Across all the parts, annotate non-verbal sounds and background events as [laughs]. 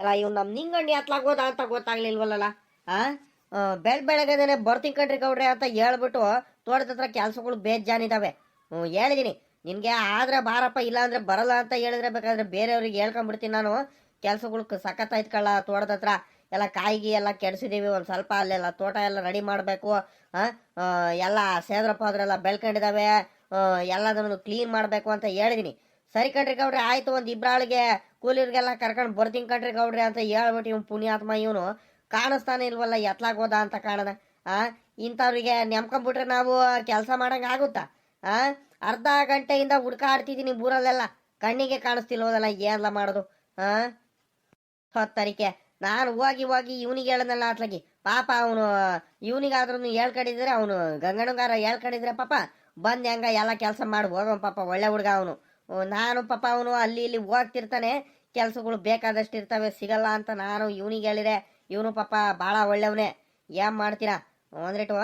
ಅಲ್ಲ, ಇವ್ ನಮ್ ನಿಂಗಣ್ಣಿ ಎತ್ಲಾಗ್ ಹೋದ ಅಂತ ಗೊತ್ತಾಗ್ಲಿಲ್ವಲ್ಲ ಆ? ಬೆಳ್ ಬೆಳಗ್ಗೆದೇನೆ ಬರ್ತೀನಿ ಕಣ್ರಿ ಗೌಡ್ರೆ ಅಂತ ಹೇಳ್ಬಿಟ್ಟು ತೋಟದ ಹತ್ರ ಕೆಲ್ಸಗಳು ಬೇಜಾನಿದಾವೆ ಹ್ಞೂ ಹೇಳಿದೀನಿ. ನಿನ್ಗೆ ಆದ್ರೆ ಬಾರಪ್ಪ, ಇಲ್ಲ ಅಂದ್ರೆ ಬರಲ್ಲ ಅಂತ ಹೇಳಿದ್ರೆ ಬೇಕಾದ್ರೆ ಬೇರೆಯವ್ರಿಗೆ ಹೇಳ್ಕೊಂಡ್ಬಿಡ್ತೀನಿ ನಾನು. ಕೆಲ್ಸಗಳು ಸಖತ್ ಕಳ್ಳ ತೋಟದ ಹತ್ರ. ಎಲ್ಲ ಕಾಯಿಗೆ ಎಲ್ಲ ಕೆಡಿಸಿದೀವಿ, ಒಂದು ಸ್ವಲ್ಪ ಅಲ್ಲೆಲ್ಲ ತೋಟ ಎಲ್ಲ ರೆಡಿ ಮಾಡಬೇಕು. ಎಲ್ಲ ಸೇದ್ರಪ್ಪ ಪಾದ್ರೆಲ್ಲ ಬೆಳ್ಕೊಂಡಿದ್ದಾವೆ ಎಲ್ಲದನ್ನು ಕ್ಲೀನ್ ಮಾಡಬೇಕು ಅಂತ ಹೇಳಿದೀನಿ. ಸರಿ ಕಣ್ರಿ ಗೌಡ್ರಿ, ಆಯ್ತು ಒಂದು ಇಬ್ರಾಳಿಗೆ ಕೂಲಿರ್ಗೆಲ್ಲ ಕರ್ಕೊಂಡು ಬರ್ತೀನಿ ಕಣ್ರಿ ಗೌಡ್ರಿ ಅಂತ ಹೇಳ್ಬಿಟ್ಟು ಇವ್ನು ಪುಣ್ಯಾತ್ಮ ಇವನು. ಕಾಣಿಸ್ತಾನೆ ಇಲ್ವಲ್ಲ, ಎತ್ಲಾಗ ಹೋದ ಅಂತ ಕಾಣದ. ಆ, ಇಂಥವ್ರಿಗೆ ನೆಮ್ಕೊಂಬಿಟ್ರೆ ನಾವು ಕೆಲಸ ಮಾಡಂಗ ಆಗುತ್ತಾ? ಆ, ಅರ್ಧ ಗಂಟೆಯಿಂದ ಹುಡ್ಕಾಡ್ತಿದ್ದೀನಿ ಊರಲ್ಲೆಲ್ಲ ಕಣ್ಣಿಗೆ ಕಾಣಿಸ್ತಿಲ್ವದಲ್ಲ ಏನೆಲ್ಲ ಮಾಡೋದು? ಆ, ಹೊತ್ತರಿಕೆ. ನಾನು ಹೋಗಿ ಹೋಗಿ ಇವನಿಗೆ ಹೇಳದಲ್ಲ ಅತ್ಲಾಗಿ. ಪಾಪ ಅವನು ಇವನಿಗಾದ್ರೂ ಹೇಳ್ಕೊಂಡಿದ್ರೆ ಅವನು ಗಂಗಣ್ಣಗಾರ ಹೇಳ್ಕೊಂಡಿದ್ರೆ ಪಾಪ ಬಂದ್ ಹೆಂಗ ಎಲ್ಲ ಕೆಲಸ ಮಾಡಿ ಹೋಗೋನ್ ಪಾಪ ಒಳ್ಳೆ ಹುಡುಗ ಅವನು. ನಾನು ಪಾಪ ಅವನು ಅಲ್ಲಿ ಇಲ್ಲಿ ಹೋಗ್ತಿರ್ತಾನೆ. ಕೆಲಸಗಳು ಬೇಕಾದಷ್ಟು ಇರ್ತವೆ, ಸಿಗಲ್ಲ ಅಂತ ನಾನು ಇವನಿಗೆ ಹೇಳಿದೆ. ಇವನು ಪಾಪ ಭಾಳ ಒಳ್ಳೆಯವನೇ. ಏನು ಮಾಡ್ತೀರಾ? ಅಂದ್ರಿಟ್ಟು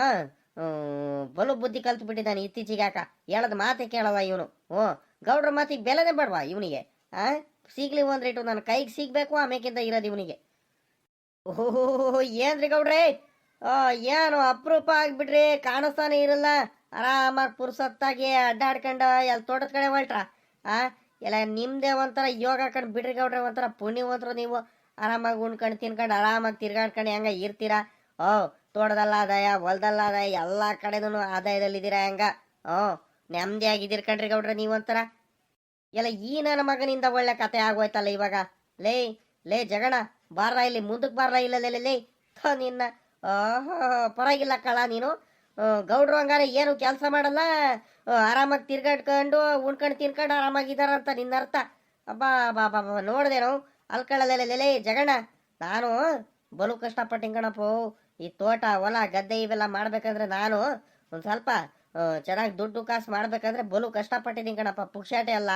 ಬಲು ಬುದ್ಧಿ ಕಲ್ತು ಬಿಟ್ಟಿದ್ದಾನೆ ಇತ್ತೀಚೆಗೆ ಯಾಕ? ಹೇಳದ ಮಾತೆ ಕೇಳವ ಇವನು. ಹ್ಞೂ ಗೌಡ್ರ ಮಾತಿಗೆ ಬೆಲೆನೇ ಬೇಡವಾ ಇವನಿಗೆ? ಆ, ಸಿಗ್ಲಿ ರೇಟು ನನ್ನ ಕೈಗೆ ಸಿಗ್ಬೇಕು ಆಮೇಕಿಂತ ಇರೋದು ಇವನಿಗೆ. ಓಹೋ, ಏನ್ರಿ ಗೌಡ್ರೆ? ಏನು ಅಪರೂಪ ಆಗ್ಬಿಡ್ರಿ ಕಾಣಿಸ್ತಾನೆ ಇರಲ್ಲ. ಆರಾಮಾಗಿ ಪುರ್ಸತ್ತಾಗಿ ಅಡ್ಡಾಡ್ಕೊಂಡು ಎಲ್ಲಿ ತೋಟದ ಕಡೆ ಹೊಲ್ಟ್ರ ಆ? ಎಲ್ಲ ನಿಮ್ದೇ ಒಂಥರ ಯೋಗ ಹಾಕೊಂಡು ಬಿಡ್ರಿ ಗೌಡ್ರೆ ಒಂಥರ ಪುಣ್ಯವಂತರು ನೀವು. ಆರಾಮಾಗಿ ಉಣ್ಕೊಂಡು ತಿನ್ಕೊಂಡು ಆರಾಮಾಗಿ ತಿರ್ಗಾಡ್ಕೊಂಡು ಹೆಂಗ ಇರ್ತೀರಾ? ಓ ತೋಟದಲ್ಲ ಆದಾಯ ಹೊಲ್ದಲ್ಲ ಆದಾಯ ಎಲ್ಲ ಕಡೆನೂ ಆದಾಯದಲ್ಲಿದ್ದೀರಾ ಹೆಂಗ? ಓ ನೆಮ್ಮದಿ ಆಗಿದ್ದೀರಿ ಕಣ್ರಿ ಗೌಡ್ರೆ ಒಂಥರ ಎಲ್ಲ ಈ ನನ್ನ ಮಗನಿಂದ ಒಳ್ಳೆ ಕತೆ ಆಗೋಯ್ತಲ್ಲ ಇವಾಗ. ಲೇ ಲೇ ಜಗಣ ಬಾರ ಇಲ್ಲಿ ಮುಂದಕ್ಕೆ ಬಾರ ಇಲ್ಲ ಲೇ ಲೇ, ನಿನ್ನ. ಓಹೋ ಪರವಾಗಿಲ್ಲ ಕಳ ನೀನು. ಗೌಡ್ರು ಹಂಗಾರೆ ಏನು ಕೆಲಸ ಮಾಡಲ್ಲ? ಆರಾಮಾಗಿ ತಿರ್ಗಾಡ್ಕೊಂಡು, ಉಣ್ಕೊಂಡು ತಿನ್ಕೊಂಡು ಆರಾಮಾಗಿದ್ದಾರಂತ ನಿನ್ನ ಅರ್ಥ. ಅಬ್ಬಾ ಬಾ ಬಾ ಬಾ ನಾವು. ಅಲ್ಕಳಲೆ ಲೇ ಜಗಣ ನಾನು ಬಲು ಕಷ್ಟಪಟ್ಟು ಕಣಪ್ಪು. ಈ ತೋಟ, ಹೊಲ, ಗದ್ದೆ ಇವೆಲ್ಲ ಮಾಡ್ಬೇಕಂದ್ರೆ ನಾನು ಒಂದು ಸ್ವಲ್ಪ ಚೆನ್ನಾಗಿ ದುಡ್ಡು ಕಾಸು ಮಾಡ್ಬೇಕಂದ್ರೆ ಬಲು ಕಷ್ಟಪಟ್ಟಿದ್ದೀನಿ ಕಣಪ್ಪ. ಪುಕ್ಷಾಟೆ ಅಲ್ಲ.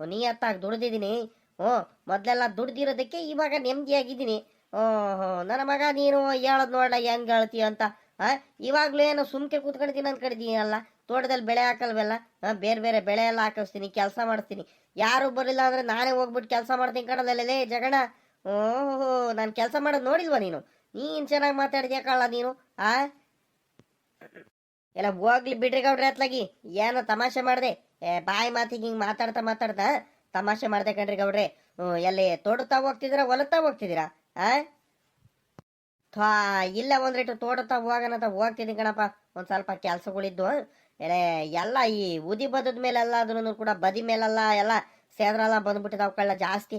ನೀಯತ್ತಾಗಿ ದುಡ್ದಿದ್ದೀನಿ. ಹ್ಞೂ ಮೊದಲೆಲ್ಲ ದುಡ್ದಿರೋದಕ್ಕೆ ಇವಾಗ ನೆಮ್ಮದಿಯಾಗಿದ್ದೀನಿ ಹ್ಞೂ ನನ್ನ ಮಗ ನೀನು ಹೇಳೋದು ನೋಡಲ್ಲ ಹೆಂಗೆ ಹೇಳ್ತೀಯ ಅಂತ. ಹಾಂ ಇವಾಗಲೂ ಏನು ಸುಮ್ಕೆ ಕೂತ್ಕೊಂಡಿದ್ದೀನಿ ಅನ್ಕೊಂಡಿದ್ದೀನಲ್ಲ ತೋಟದಲ್ಲಿ ಬೆಳೆ ಹಾಕಲ್ವೆಲ್ಲ? ಬೇರೆ ಬೇರೆ ಬೆಳೆ ಎಲ್ಲ ಹಾಕಿಸ್ತೀನಿ, ಕೆಲಸ ಮಾಡಿಸ್ತೀನಿ. ಯಾರು ಬರಲಿಲ್ಲ ಅಂದರೆ ನಾನೇ ಹೋಗ್ಬಿಟ್ಟು ಕೆಲಸ ಮಾಡ್ತೀನಿ ಕಣದಲ್ಲೇ ಜಗಣ ಓಹೋ, ನಾನು ಕೆಲಸ ಮಾಡೋದು ನೋಡಿಲ್ವಾ ನೀನು? ನೀನು ಚೆನ್ನಾಗಿ ಮಾತಾಡಿದ್ಯಾ ಕಳ್ಳ ನೀನು, ಆ? ಎಲ್ಲ ಹೋಗ್ಲಿ ಬಿಡ್ರಿ ಗೌಡ್ರಿ ಅತ್ಲಾಗಿ. ಏನೋ ತಮಾಷೆ ಮಾಡಿದೆ. ಏ, ಬಾಯಿ ಮಾತಿಗೆ ಹಿಂಗೆ ಮಾತಾಡ್ತಾ ಮಾತಾಡ್ತಾ ತಮಾಷೆ ಮಾಡ್ದೆ ಕಣ್ರಿ ಗೌಡ್ರೆ. ಹ್ಞೂ ಎಲ್ಲಿ ತೋಡುತ್ತಾ ಹೋಗ್ತಿದ್ದೀರಾ, ಹೊಲತ್ತಾ ಹೋಗ್ತಿದ್ದೀರಾ, ಆ? ಥಾ, ಇಲ್ಲ ಒಂದ್ ರೇಟು ತೋಡುತ್ತಾ ಹೋಗೋಣಂತ ಹೋಗ್ತಿದ್ದೀನಿ ಕಣಪ್ಪ. ಒಂದು ಸ್ವಲ್ಪ ಕೆಲಸಗಳಿದ್ದು ಎಲೆ ಎಲ್ಲ ಈ ಉದಿ ಬದದ ಮೇಲೆಲ್ಲ ಅದನ್ನು ಕೂಡ ಬದಿ ಮೇಲೆಲ್ಲ ಎಲ್ಲ ಸೇದ್ರೆಲ್ಲ ಬಂದ್ಬಿಟ್ಟಿದಾವ್ ಕಳ್ಳ ಜಾಸ್ತಿ.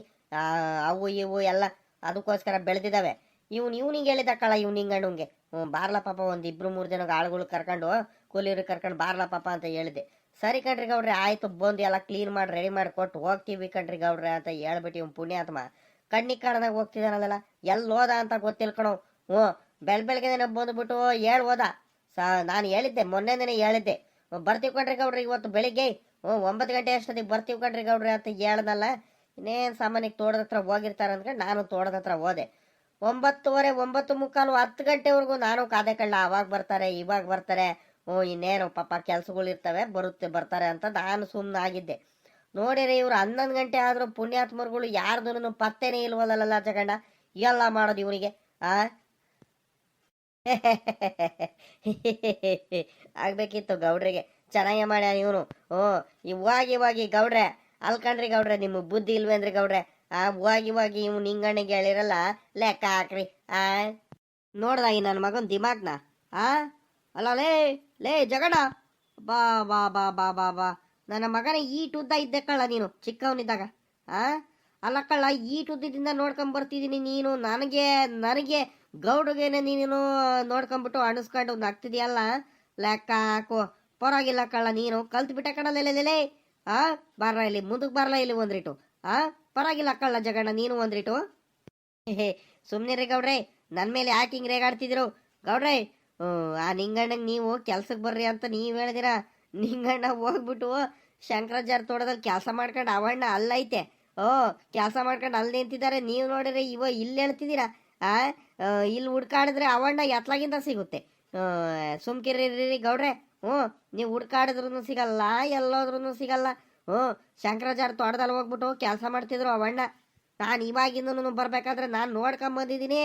ಅವು ಇವು ಎಲ್ಲ ಅದಕ್ಕೋಸ್ಕರ ಬೆಳೆದಿದ್ದಾವೆ ಇವ್ನು, ಇವ್ನಿಗೆ ಹೇಳಿದ ಕಳ ಇವ್ನು ಹಿಂಗಣ್ಣಂಗೆ ಹ್ಞೂ ಬಾರ್ಲ ಪಾಪ ಒಂದು ಇಬ್ಬರು ಮೂರು ಜನ ಆಳುಗಳು ಕರ್ಕೊಂಡು, ಕೂಲಿಯವ್ರಿಗೆ ಕರ್ಕೊಂಡು ಬಾರ್ಲ ಪಾಪ ಅಂತ ಹೇಳಿದೆ ಸರಿ ಕಣ್ರಿ ಗೌಡ್ರಿ, ಆಯಿತು, ಬಂದು ಎಲ್ಲ ಕ್ಲೀನ್ ಮಾಡಿ ರೆಡಿ ಮಾಡಿ ಕೊಟ್ಟು ಹೋಗ್ತೀವಿ ಕಣ್ರಿ ಗೌಡ್ರಿ ಅಂತ ಹೇಳ್ಬಿಟ್ಟು ಇವ್ನು ಪುಣ್ಯಾತ್ಮ. ಕಣ್ಣಿಗೆ ಕಾಣದಾಗ ಹೋಗ್ತಿದ್ದಾನಲ್ಲ ಎಲ್ಲಿ ಹೋದ ಅಂತ ಗೊತ್ತಿಲ್ಲ ಕಣೋ. ಹ್ಞೂ, ಬೆಳ್ ಬೆಳಗ್ಗೆನೆ ಬಂದ್ಬಿಟ್ಟು ಹೇಳ್ ಹೋದ. ಸಾ, ನಾನು ಹೇಳಿದ್ದೆ ಮೊನ್ನೆ ದಿನ ಹೇಳಿದ್ದೆ ಬರ್ತೀವಿ ಕಣ್ರಿ ಗೌಡ್ರಿ, ಇವತ್ತು ಬೆಳಿಗ್ಗೆ. ಹ್ಞೂ, ಒಂಬತ್ತು ಗಂಟೆ ಅಷ್ಟೊತ್ತಿಗೆ ಬರ್ತೀವಿ ಕಣ್ರಿ ಗೌಡ್ರಿ ಅಂತ ಹೇಳ್ದಲ್ಲ. ಇನ್ನೇನು ಸಾಮಾನ್ಯಕ್ಕೆ ತೋಟದ ಹತ್ರ ಹೋಗಿರ್ತಾರೆ ಅಂದ್ಕೊಂಡು ನಾನು ತೋಟದ ಹತ್ರ ಹೋದೆ. ಒಂಬತ್ತುವರೆ, ಒಂಬತ್ತು ಮುಕ್ಕಾಲು, ಹತ್ತು ಗಂಟೆವರೆಗೂ ನಾನು ಕಾದೆ ಕಳ್ಳ ಅವಾಗ ಬರ್ತಾರೆ, ಇವಾಗ ಬರ್ತಾರೆ. ಹ್ಞೂ, ಇನ್ನೇನು ಪಾಪ ಕೆಲಸಗಳಿರ್ತವೆ ಬರುತ್ತೆ, ಬರ್ತಾರೆ ಅಂತ ನಾನು ಸುಮ್ಮನೆ ಆಗಿದ್ದೆ. ನೋಡಿರಿ ಇವರು ಹನ್ನೊಂದು ಗಂಟೆ ಆದರೂ ಪುಣ್ಯಾತ್ಮರುಗಳು ಯಾರ್ದೂ ಪತ್ತೇನೇ ಇಲ್ವಲ್ಲ ಜಗಣ್ಣ ಎಲ್ಲ ಮಾಡೋದು ಇವರಿಗೆ, ಆ? [laughs] ಆಗ್ಬೇಕಿತ್ತು ಗೌಡ್ರಿಗೆ. ಚೆನ್ನಾಗೆ ಮಾಡ್ಯಾನ ಇವನು. ಹ್ಞೂ ಇವಾಗ ಇವಾಗ ಗೌಡ್ರೆ, ಅಲ್ಕಂಡ್ರಿ ಗೌಡ್ರೆ, ನಿಮ್ಮ ಬುದ್ಧಿ ಇಲ್ವೇನ್ರಿ ಗೌಡ್ರೆ. ಆ ಇವಾಗ ಇವಾಗ ಇವ್ ನಿಂಗಣ್ಣಿಗೆ ಹೇಳಿರಲ್ಲ, ಲೆಕ್ಕ ಹಾಕ್ರಿ, ಆ. ನೋಡ್ದ ಈ ನನ್ನ ಮಗನ ದಿಮಾಗ್ನ? ಆ? ಅಲ್ಲ, ಲೇ ಲೇ ಜಗಣ ಬಾ ಬಾ ಬಾ ಬಾ ಬಾ ಬಾ. ನನ್ನ ಮಗನ ಈಟ್ ಉದ್ದ ಇದ್ದೆ ಕಳ್ಳ ನೀನು, ಚಿಕ್ಕವನಿದ್ದಾಗ. ಆ? ಅಲ್ಲ ಕಳ್ಳ, ಈಟ್ ನೋಡ್ಕೊಂಡ್ ಬರ್ತಿದ್ದೀನಿ ನೀನು. ನನಗೆ ನನಗೆ ಗೌಡ್ರಿಗೇನೆ ನೀನು ನೋಡ್ಕೊಂಬಿಟ್ಟು ಅಣಿಸ್ಕೊಂಡು ನಗ್ತಿದ್ಯಲ್ಲ ಲೆಕ್ಕ ಹಾಕು. ಪರವಾಗಿಲ್ಲ ಕಳ್ಳ ನೀನು ಕಲ್ತು ಬಿಟ್ಟ ಲೇ ಆ? ಬಾರ ಇಲ್ಲಿ ಮುಂದಕ್ಕೆ ಬರಲ್ಲ ಇಲ್ಲಿ ಒಂದ್ರಿಟು. ಆ? ಪರವಾಗಿಲ್ಲ ಕಳ್ಳ ಜಗಣ್ಣ ನೀನು ಒಂದ್ರಿಟು. ಹೇ ಸುಮ್ಮನೆ ಗೌಡ್ರೆ. ನನ್ನ ಮೇಲೆ ಯಾಕೆ ಹಿಂಗೆ ರೇಗಾಡ್ತಿದ್ರು? ಗೌಡ್ರೆ ಆ ನಿಂಗಣ್ಣಗೆ ನೀವು ಕೆಲ್ಸಕ್ಕೆ ಬರ್ರಿ ಅಂತ ನೀವು ಹೇಳಿದಿರ. ನಿಂಗಣ್ಣ ಹೋಗ್ಬಿಟ್ಟು ಶಂಕರಾಚಾರ್ಯ ತೋಟದಲ್ಲಿ ಕೆಲಸ ಮಾಡ್ಕೊಂಡು ಅವಣ್ಣ ಅಲ್ಲೈತೆ. ಓ ಕೆಲಸ ಮಾಡ್ಕೊಂಡು ಅಲ್ಲಿ ನಿಂತಿದ್ದಾರೆ. ನೀವು ನೋಡಿದ್ರೆ ಇವ ಇಲ್ಲಿ ಹೇಳ್ತಿದ್ದೀರಾ? ಆ, ಇಲ್ಲಿ ಹುಡ್ಕಾಡಿದ್ರೆ ಅವಣ್ಣ ಎತ್ಲಾಗಿಂದ ಸಿಗುತ್ತೆ. ಸುಮ್ಕಿರಿ ಗೌಡ್ರೆ. ಹ್ಞೂ, ನೀವು ಹುಡ್ಕಾಡಿದ್ರೂ ಸಿಗಲ್ಲ ಎಲ್ಲೋದ್ರೂ ಸಿಗಲ್ಲ. ಹ್ಞೂ, ಶಂಕರಾಚಾರ್ಯ ತೋಟದಲ್ಲಿ ಹೋಗ್ಬಿಟ್ಟು ಕೆಲಸ ಮಾಡ್ತಿದ್ರು ಅವಣ್ಣ. ನಾನು ಇವಾಗಿಂದನು ಬರಬೇಕಾದ್ರೆ ನಾನು ನೋಡ್ಕೊಂಬಂದಿದ್ದೀನಿ.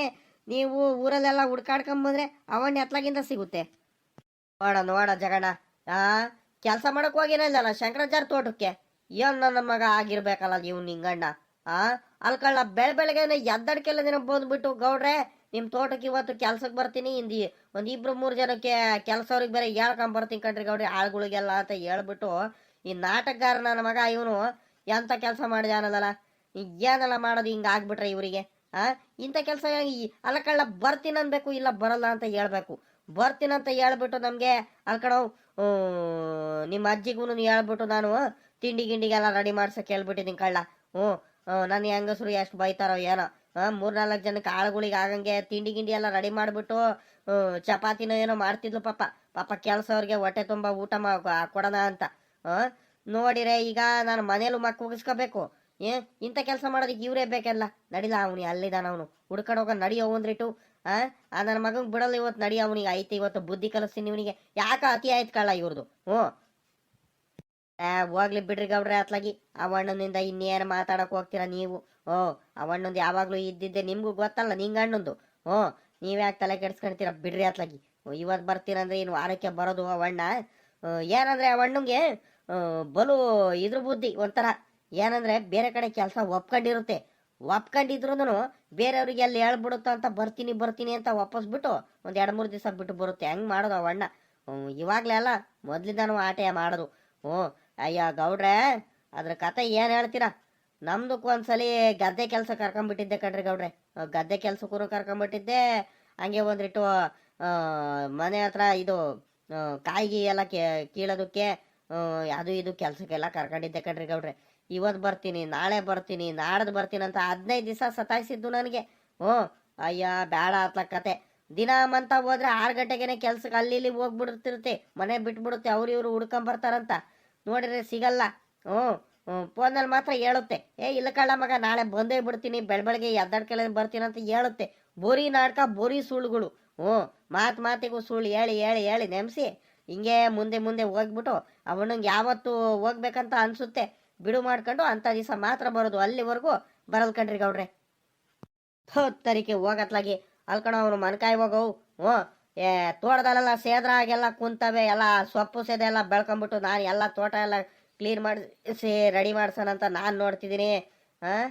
ನೀವು ಊರಲ್ಲೆಲ್ಲ ಹುಡ್ಕಾಡ್ಕೊಂಬಂದ್ರೆ ಅವಣ್ಣ ಎತ್ಲಾಗಿಂದ ಸಿಗುತ್ತೆ. ನೋಡ ನೋಡ ಜಗಣ್ಣ. ಆ, ಕೆಲಸ ಮಾಡಕ್ ಹೋಗಿರಲ್ಲ ಶಂಕರಾಚಾರ್ಯ ತೋಟಕ್ಕೆ? ಏನ್ ನನ್ನ ಮಗ ಆಗಿರ್ಬೇಕಲ್ಲ ನೀವು ನಿಂಗಣ್ಣ? ಆ, ಅಲ್ಕಳ್ಳ ಬೆಳ ಬೆಳಗ್ಗೆ ಎದ್ದಡ್ಕೆಲ್ಲ ದಿನ ಬಂದ್ಬಿಟ್ಟು ಗೌಡ್ರೆ ನಿಮ್ ತೋಟಕ್ಕೆ ಇವತ್ತು ಕೆಲ್ಸಕ್ಕೆ ಬರ್ತೀನಿ ಹಿಂದಿ. ಒಂದು ಇಬ್ರು ಮೂರು ಜನಕ್ಕೆ ಕೆಲಸವ್ರಿಗೆ ಬೇರೆ ಹೇಳ್ಕೊಂಡ್ ಬರ್ತೀನಿ ಕಣ್ರಿ ಗೌಡ್ರಿ, ಆಳುಗಳಿಗೆಲ್ಲ ಅಂತ ಹೇಳ್ಬಿಟ್ಟು ಈ ನಾಟಕಗಾರ ನನ್ನ ಮಗ ಇವನು ಎಂತ ಕೆಲಸ ಮಾಡಿದಾನಲ್ಲ ಏನಲ್ಲ ಮಾಡೋದು ಹಿಂಗೆ ಆಗ್ಬಿಟ್ರೆ ಇವರಿಗೆ? ಆ? ಇಂಥ ಕೆಲಸ ಅಲ್ಲಕಳ್ಳ ಬರ್ತೀನಿ ಅನ್ಬೇಕು ಇಲ್ಲ ಬರಲ್ಲ ಅಂತ ಹೇಳ್ಬೇಕು. ಬರ್ತೀನಂತ ಹೇಳ್ಬಿಟ್ಟು ನಮಗೆ ಅಲ್ಕಣೋ ನಿಮ್ಮ ಅಜ್ಜಿಗೂ ಹೇಳ್ಬಿಟ್ಟು ನಾನು ತಿಂಡಿ ಗಿಂಡಿಗೆಲ್ಲ ರೆಡಿ ಮಾಡ್ಸಕ್ಕೆ ಹೇಳ್ಬಿಟ್ಟಿದ್ದೀನಿ ಕಳ್ಳ. ಹ್ಞೂ ನನ್ನ ಹೆಂಗಸರು ಎಷ್ಟು ಬೈತಾರೋ ಏನೋ. ಮೂರ್ನಾಲ್ಕು ಜನಕ್ಕೆ ಆಳುಗಳಿಗೆ ಆಗಂಗೆ ತಿಂಡಿ ಗಿಂಡಿ ಎಲ್ಲ ರೆಡಿ ಮಾಡಿಬಿಟ್ಟು ಚಪಾತಿನೋ ಏನೋ ಮಾಡ್ತಿದ್ಲು ಪಾಪ. ಪಾಪ ಕೆಲಸವ್ರಿಗೆ ಹೊಟ್ಟೆ ತುಂಬ ಊಟ ಮಾ ಕೊಡೋಣ ಅಂತ. ಆ, ನೋಡಿರೆ ಈಗ ನಾನು ಮನೇಲೂ ಮಕ್ಕ ಮುಗಿಸ್ಕೋಬೇಕು. ಏ ಇಂಥ ಕೆಲಸ ಮಾಡೋದಕ್ಕೆ ಇವರೇ ಬೇಕಲ್ಲ. ನಡಿಲ್ಲ ಅವನಿ ಅಲ್ಲಿದ್ದಾನ ಅವನು. ಹುಡ್ಕೊಂಡು ಹೋಗ ನಡಿ ಒಂದ್ರಿಟ್ಟು ಆ ಆ ನನ್ನ ಮಗಂಗೆ ಬಿಡಲ್ಲ ಇವತ್ತು ನಡಿ ಅವನಿಗೆ. ಐತಿ ಇವತ್ತು ಬುದ್ಧಿ ಕಲಿಸ್ತೀನಿ ಇವನಿಗೆ. ಯಾಕ ಅತಿ ಆಯ್ತು ಕಳ್ಳ ಇವ್ರದು. ಹ್ಞೂ. ಆ ಹೋಗ್ಲಿ ಬಿಡ್ರಿ ಗೌಡ್ರೆ ಅತ್ಲಾಗಿ. ಅವಣ್ಣನಿಂದ ಇನ್ನೇನು ಮಾತಾಡೋಕೆ ಹೋಗ್ತೀರಾ ನೀವು? ಓ ಅವಣ್ಣೊಂದು ಯಾವಾಗ್ಲೂ ಇದ್ದಿದ್ದೆ ನಿಮ್ಗೂ ಗೊತ್ತಲ್ಲ ನಿಂಗ ಅಣ್ಣಂದು ಹ್ಞೂ ನೀವ್ಯಾಕೆ ತಲೆ ಕೆಡ್ಸ್ಕೊಂತೀರ? ಬಿಡ್ರಿ ಅತ್ಲಾಗಿ. ಇವತ್ತು ಬರ್ತೀರಂದ್ರೆ ಏನು ವಾರಕ್ಕೆ ಬರೋದು ಅವಣ್ಣ ಏನಂದ್ರೆ ಅವಣ್ಣಂಗೆ ಬಲು ಇದ್ರ ಬುದ್ಧಿ ಒಂಥರ. ಏನಂದ್ರೆ ಬೇರೆ ಕಡೆ ಕೆಲಸ ಒಪ್ಕೊಂಡಿರುತ್ತೆ. ಒಪ್ಕೊಂಡಿದ್ರು ಬೇರೆಯವ್ರಿಗೆ ಅಲ್ಲಿ ಹೇಳ್ಬಿಡುತ್ತ ಅಂತ ಬರ್ತೀನಿ ಬರ್ತೀನಿ ಅಂತ ವಾಪಸ್ ಬಿಟ್ಟು ಒಂದ್ ಎರಡು ಮೂರು ದಿವಸ ಬಿಟ್ಟು ಬರುತ್ತೆ. ಹೆಂಗ್ ಮಾಡೋದು ಅವಣ್ಣ ಇವಾಗ್ಲೇ ಅಲ್ಲ, ಮೊದ್ಲಿಂದಾನು ಆಟೆ ಮಾಡೋದು. ಹ್ಞೂ ಅಯ್ಯ ಗೌಡ್ರೆ, ಅದ್ರ ಕತೆ ಏನ್ ಹೇಳ್ತೀರಾ? ನಮ್ದಕ್ಕೂ ಒಂದ್ಸಲಿ ಗದ್ದೆ ಕೆಲಸ ಕರ್ಕೊಂಬಿಟ್ಟಿದ್ದೆ ಕಣ್ರಿ ಗೌಡ್ರೆ. ಗದ್ದೆ ಕೆಲ್ಸಕ್ಕೂ ಕರ್ಕೊಂಬಿಟ್ಟಿದ್ದೆ. ಹಂಗೆ ಒಂದಿಟ್ಟು ಮನೆ ಹತ್ರ ಇದು ಕಾಯಿಗೆ ಎಲ್ಲ ಕೀಳೋದಕ್ಕೆ ಅದು ಇದು ಕೆಲಸಕ್ಕೆಲ್ಲ ಕರ್ಕೊಂಡಿದ್ದೆ ಕಣ್ರಿ ಗೌಡ್ರೆ. ಇವತ್ತು ಬರ್ತೀನಿ, ನಾಳೆ ಬರ್ತೀನಿ, ನಾಡ್ದು ಬರ್ತೀನಿ ಅಂತ ಹದಿನೈದು ದಿವಸ ಸತಾಯಿಸಿದ್ದು ನನಗೆ. ಹ್ಞೂ, ಅಯ್ಯ ಬೇಡ ಅತ್ಲ ಕತೆ. ದಿನ ಮಂತ ಹೋದ್ರೆ ಆರು ಗಂಟೆಗೆನೆ ಕೆಲ್ಸಕ್ಕೆ ಅಲ್ಲಿ ಇಲ್ಲಿ ಹೋಗ್ಬಿಡ್ತಿರುತ್ತೆ, ಮನೆ ಬಿಟ್ಬಿಡುತ್ತೆ, ಅವ್ರು ಇವರು ಹುಡ್ಕೊಂಬರ್ತಾರಂತ. ನೋಡಿದ್ರೆ ಸಿಗಲ್ಲ. ಹ್ಞೂ ಫೋನಲ್ಲಿ ಮಾತ್ರ ಹೇಳುತ್ತೆ. ಏ, ಇಲ್ಲ ಕಳ್ಳ ಮಗ, ನಾಳೆ ಬಂದೇ ಬಿಡ್ತೀನಿ ಬೆಳ ಬೆಳಗ್ಗೆ ಎದ್ದಾಡ್ಕೆಲ್ಲ ಬರ್ತೀನಿ ಅಂತ ಹೇಳುತ್ತೆ. ಬೋರಿ ನಾಟಕ, ಬೋರಿ ಸುಳ್ಳುಗಳು. ಹ್ಞೂ, ಮಾತು ಮಾತಿಗೂ ಸುಳ್ಳು ಹೇಳಿ ಹೇಳಿ ಹೇಳಿ, ನೆಮ್ಸಿ. ಹಿಂಗೆ ಮುಂದೆ ಮುಂದೆ ಹೋಗ್ಬಿಟ್ಟು ಅವನಿಗೆ ಯಾವತ್ತು ಹೋಗ್ಬೇಕಂತ ಅನಿಸುತ್ತೆ. ಬಿಡು ಮಾಡ್ಕೊಂಡು ಅಂಥ ದಿವಸ ಮಾತ್ರ ಬರೋದು, ಅಲ್ಲಿವರೆಗೂ ಬರಲ್ ಕಣ್ರಿ ಗೌಡ್ರೆ. ತರಿಕೆ ಹೋಗತ್ಲಾಗಿ. ಅಲ್ಕಣ ಅವನು ಮನ್ಕಾಯಿ ಹೋಗವು. ಹ್ಞೂ, ಏ, ತೋಟದಲ್ಲೆಲ್ಲ ಸೇದ್ರಾಗೆಲ್ಲ ಕುಂತವೆ, ಎಲ್ಲ ಸೊಪ್ಪು ಸೇದೆ ಎಲ್ಲ ಬೆಳ್ಕೊಂಬಿಟ್ಟು ನಾನು ಎಲ್ಲ ತೋಟ ಎಲ್ಲ ಕ್ಲೀನ್ ಮಾಡಿಸಿ ರೆಡಿ ಮಾಡ್ಸೋಣಂತ ನಾನು ನೋಡ್ತಿದ್ದೀನಿ. ಹಾಂ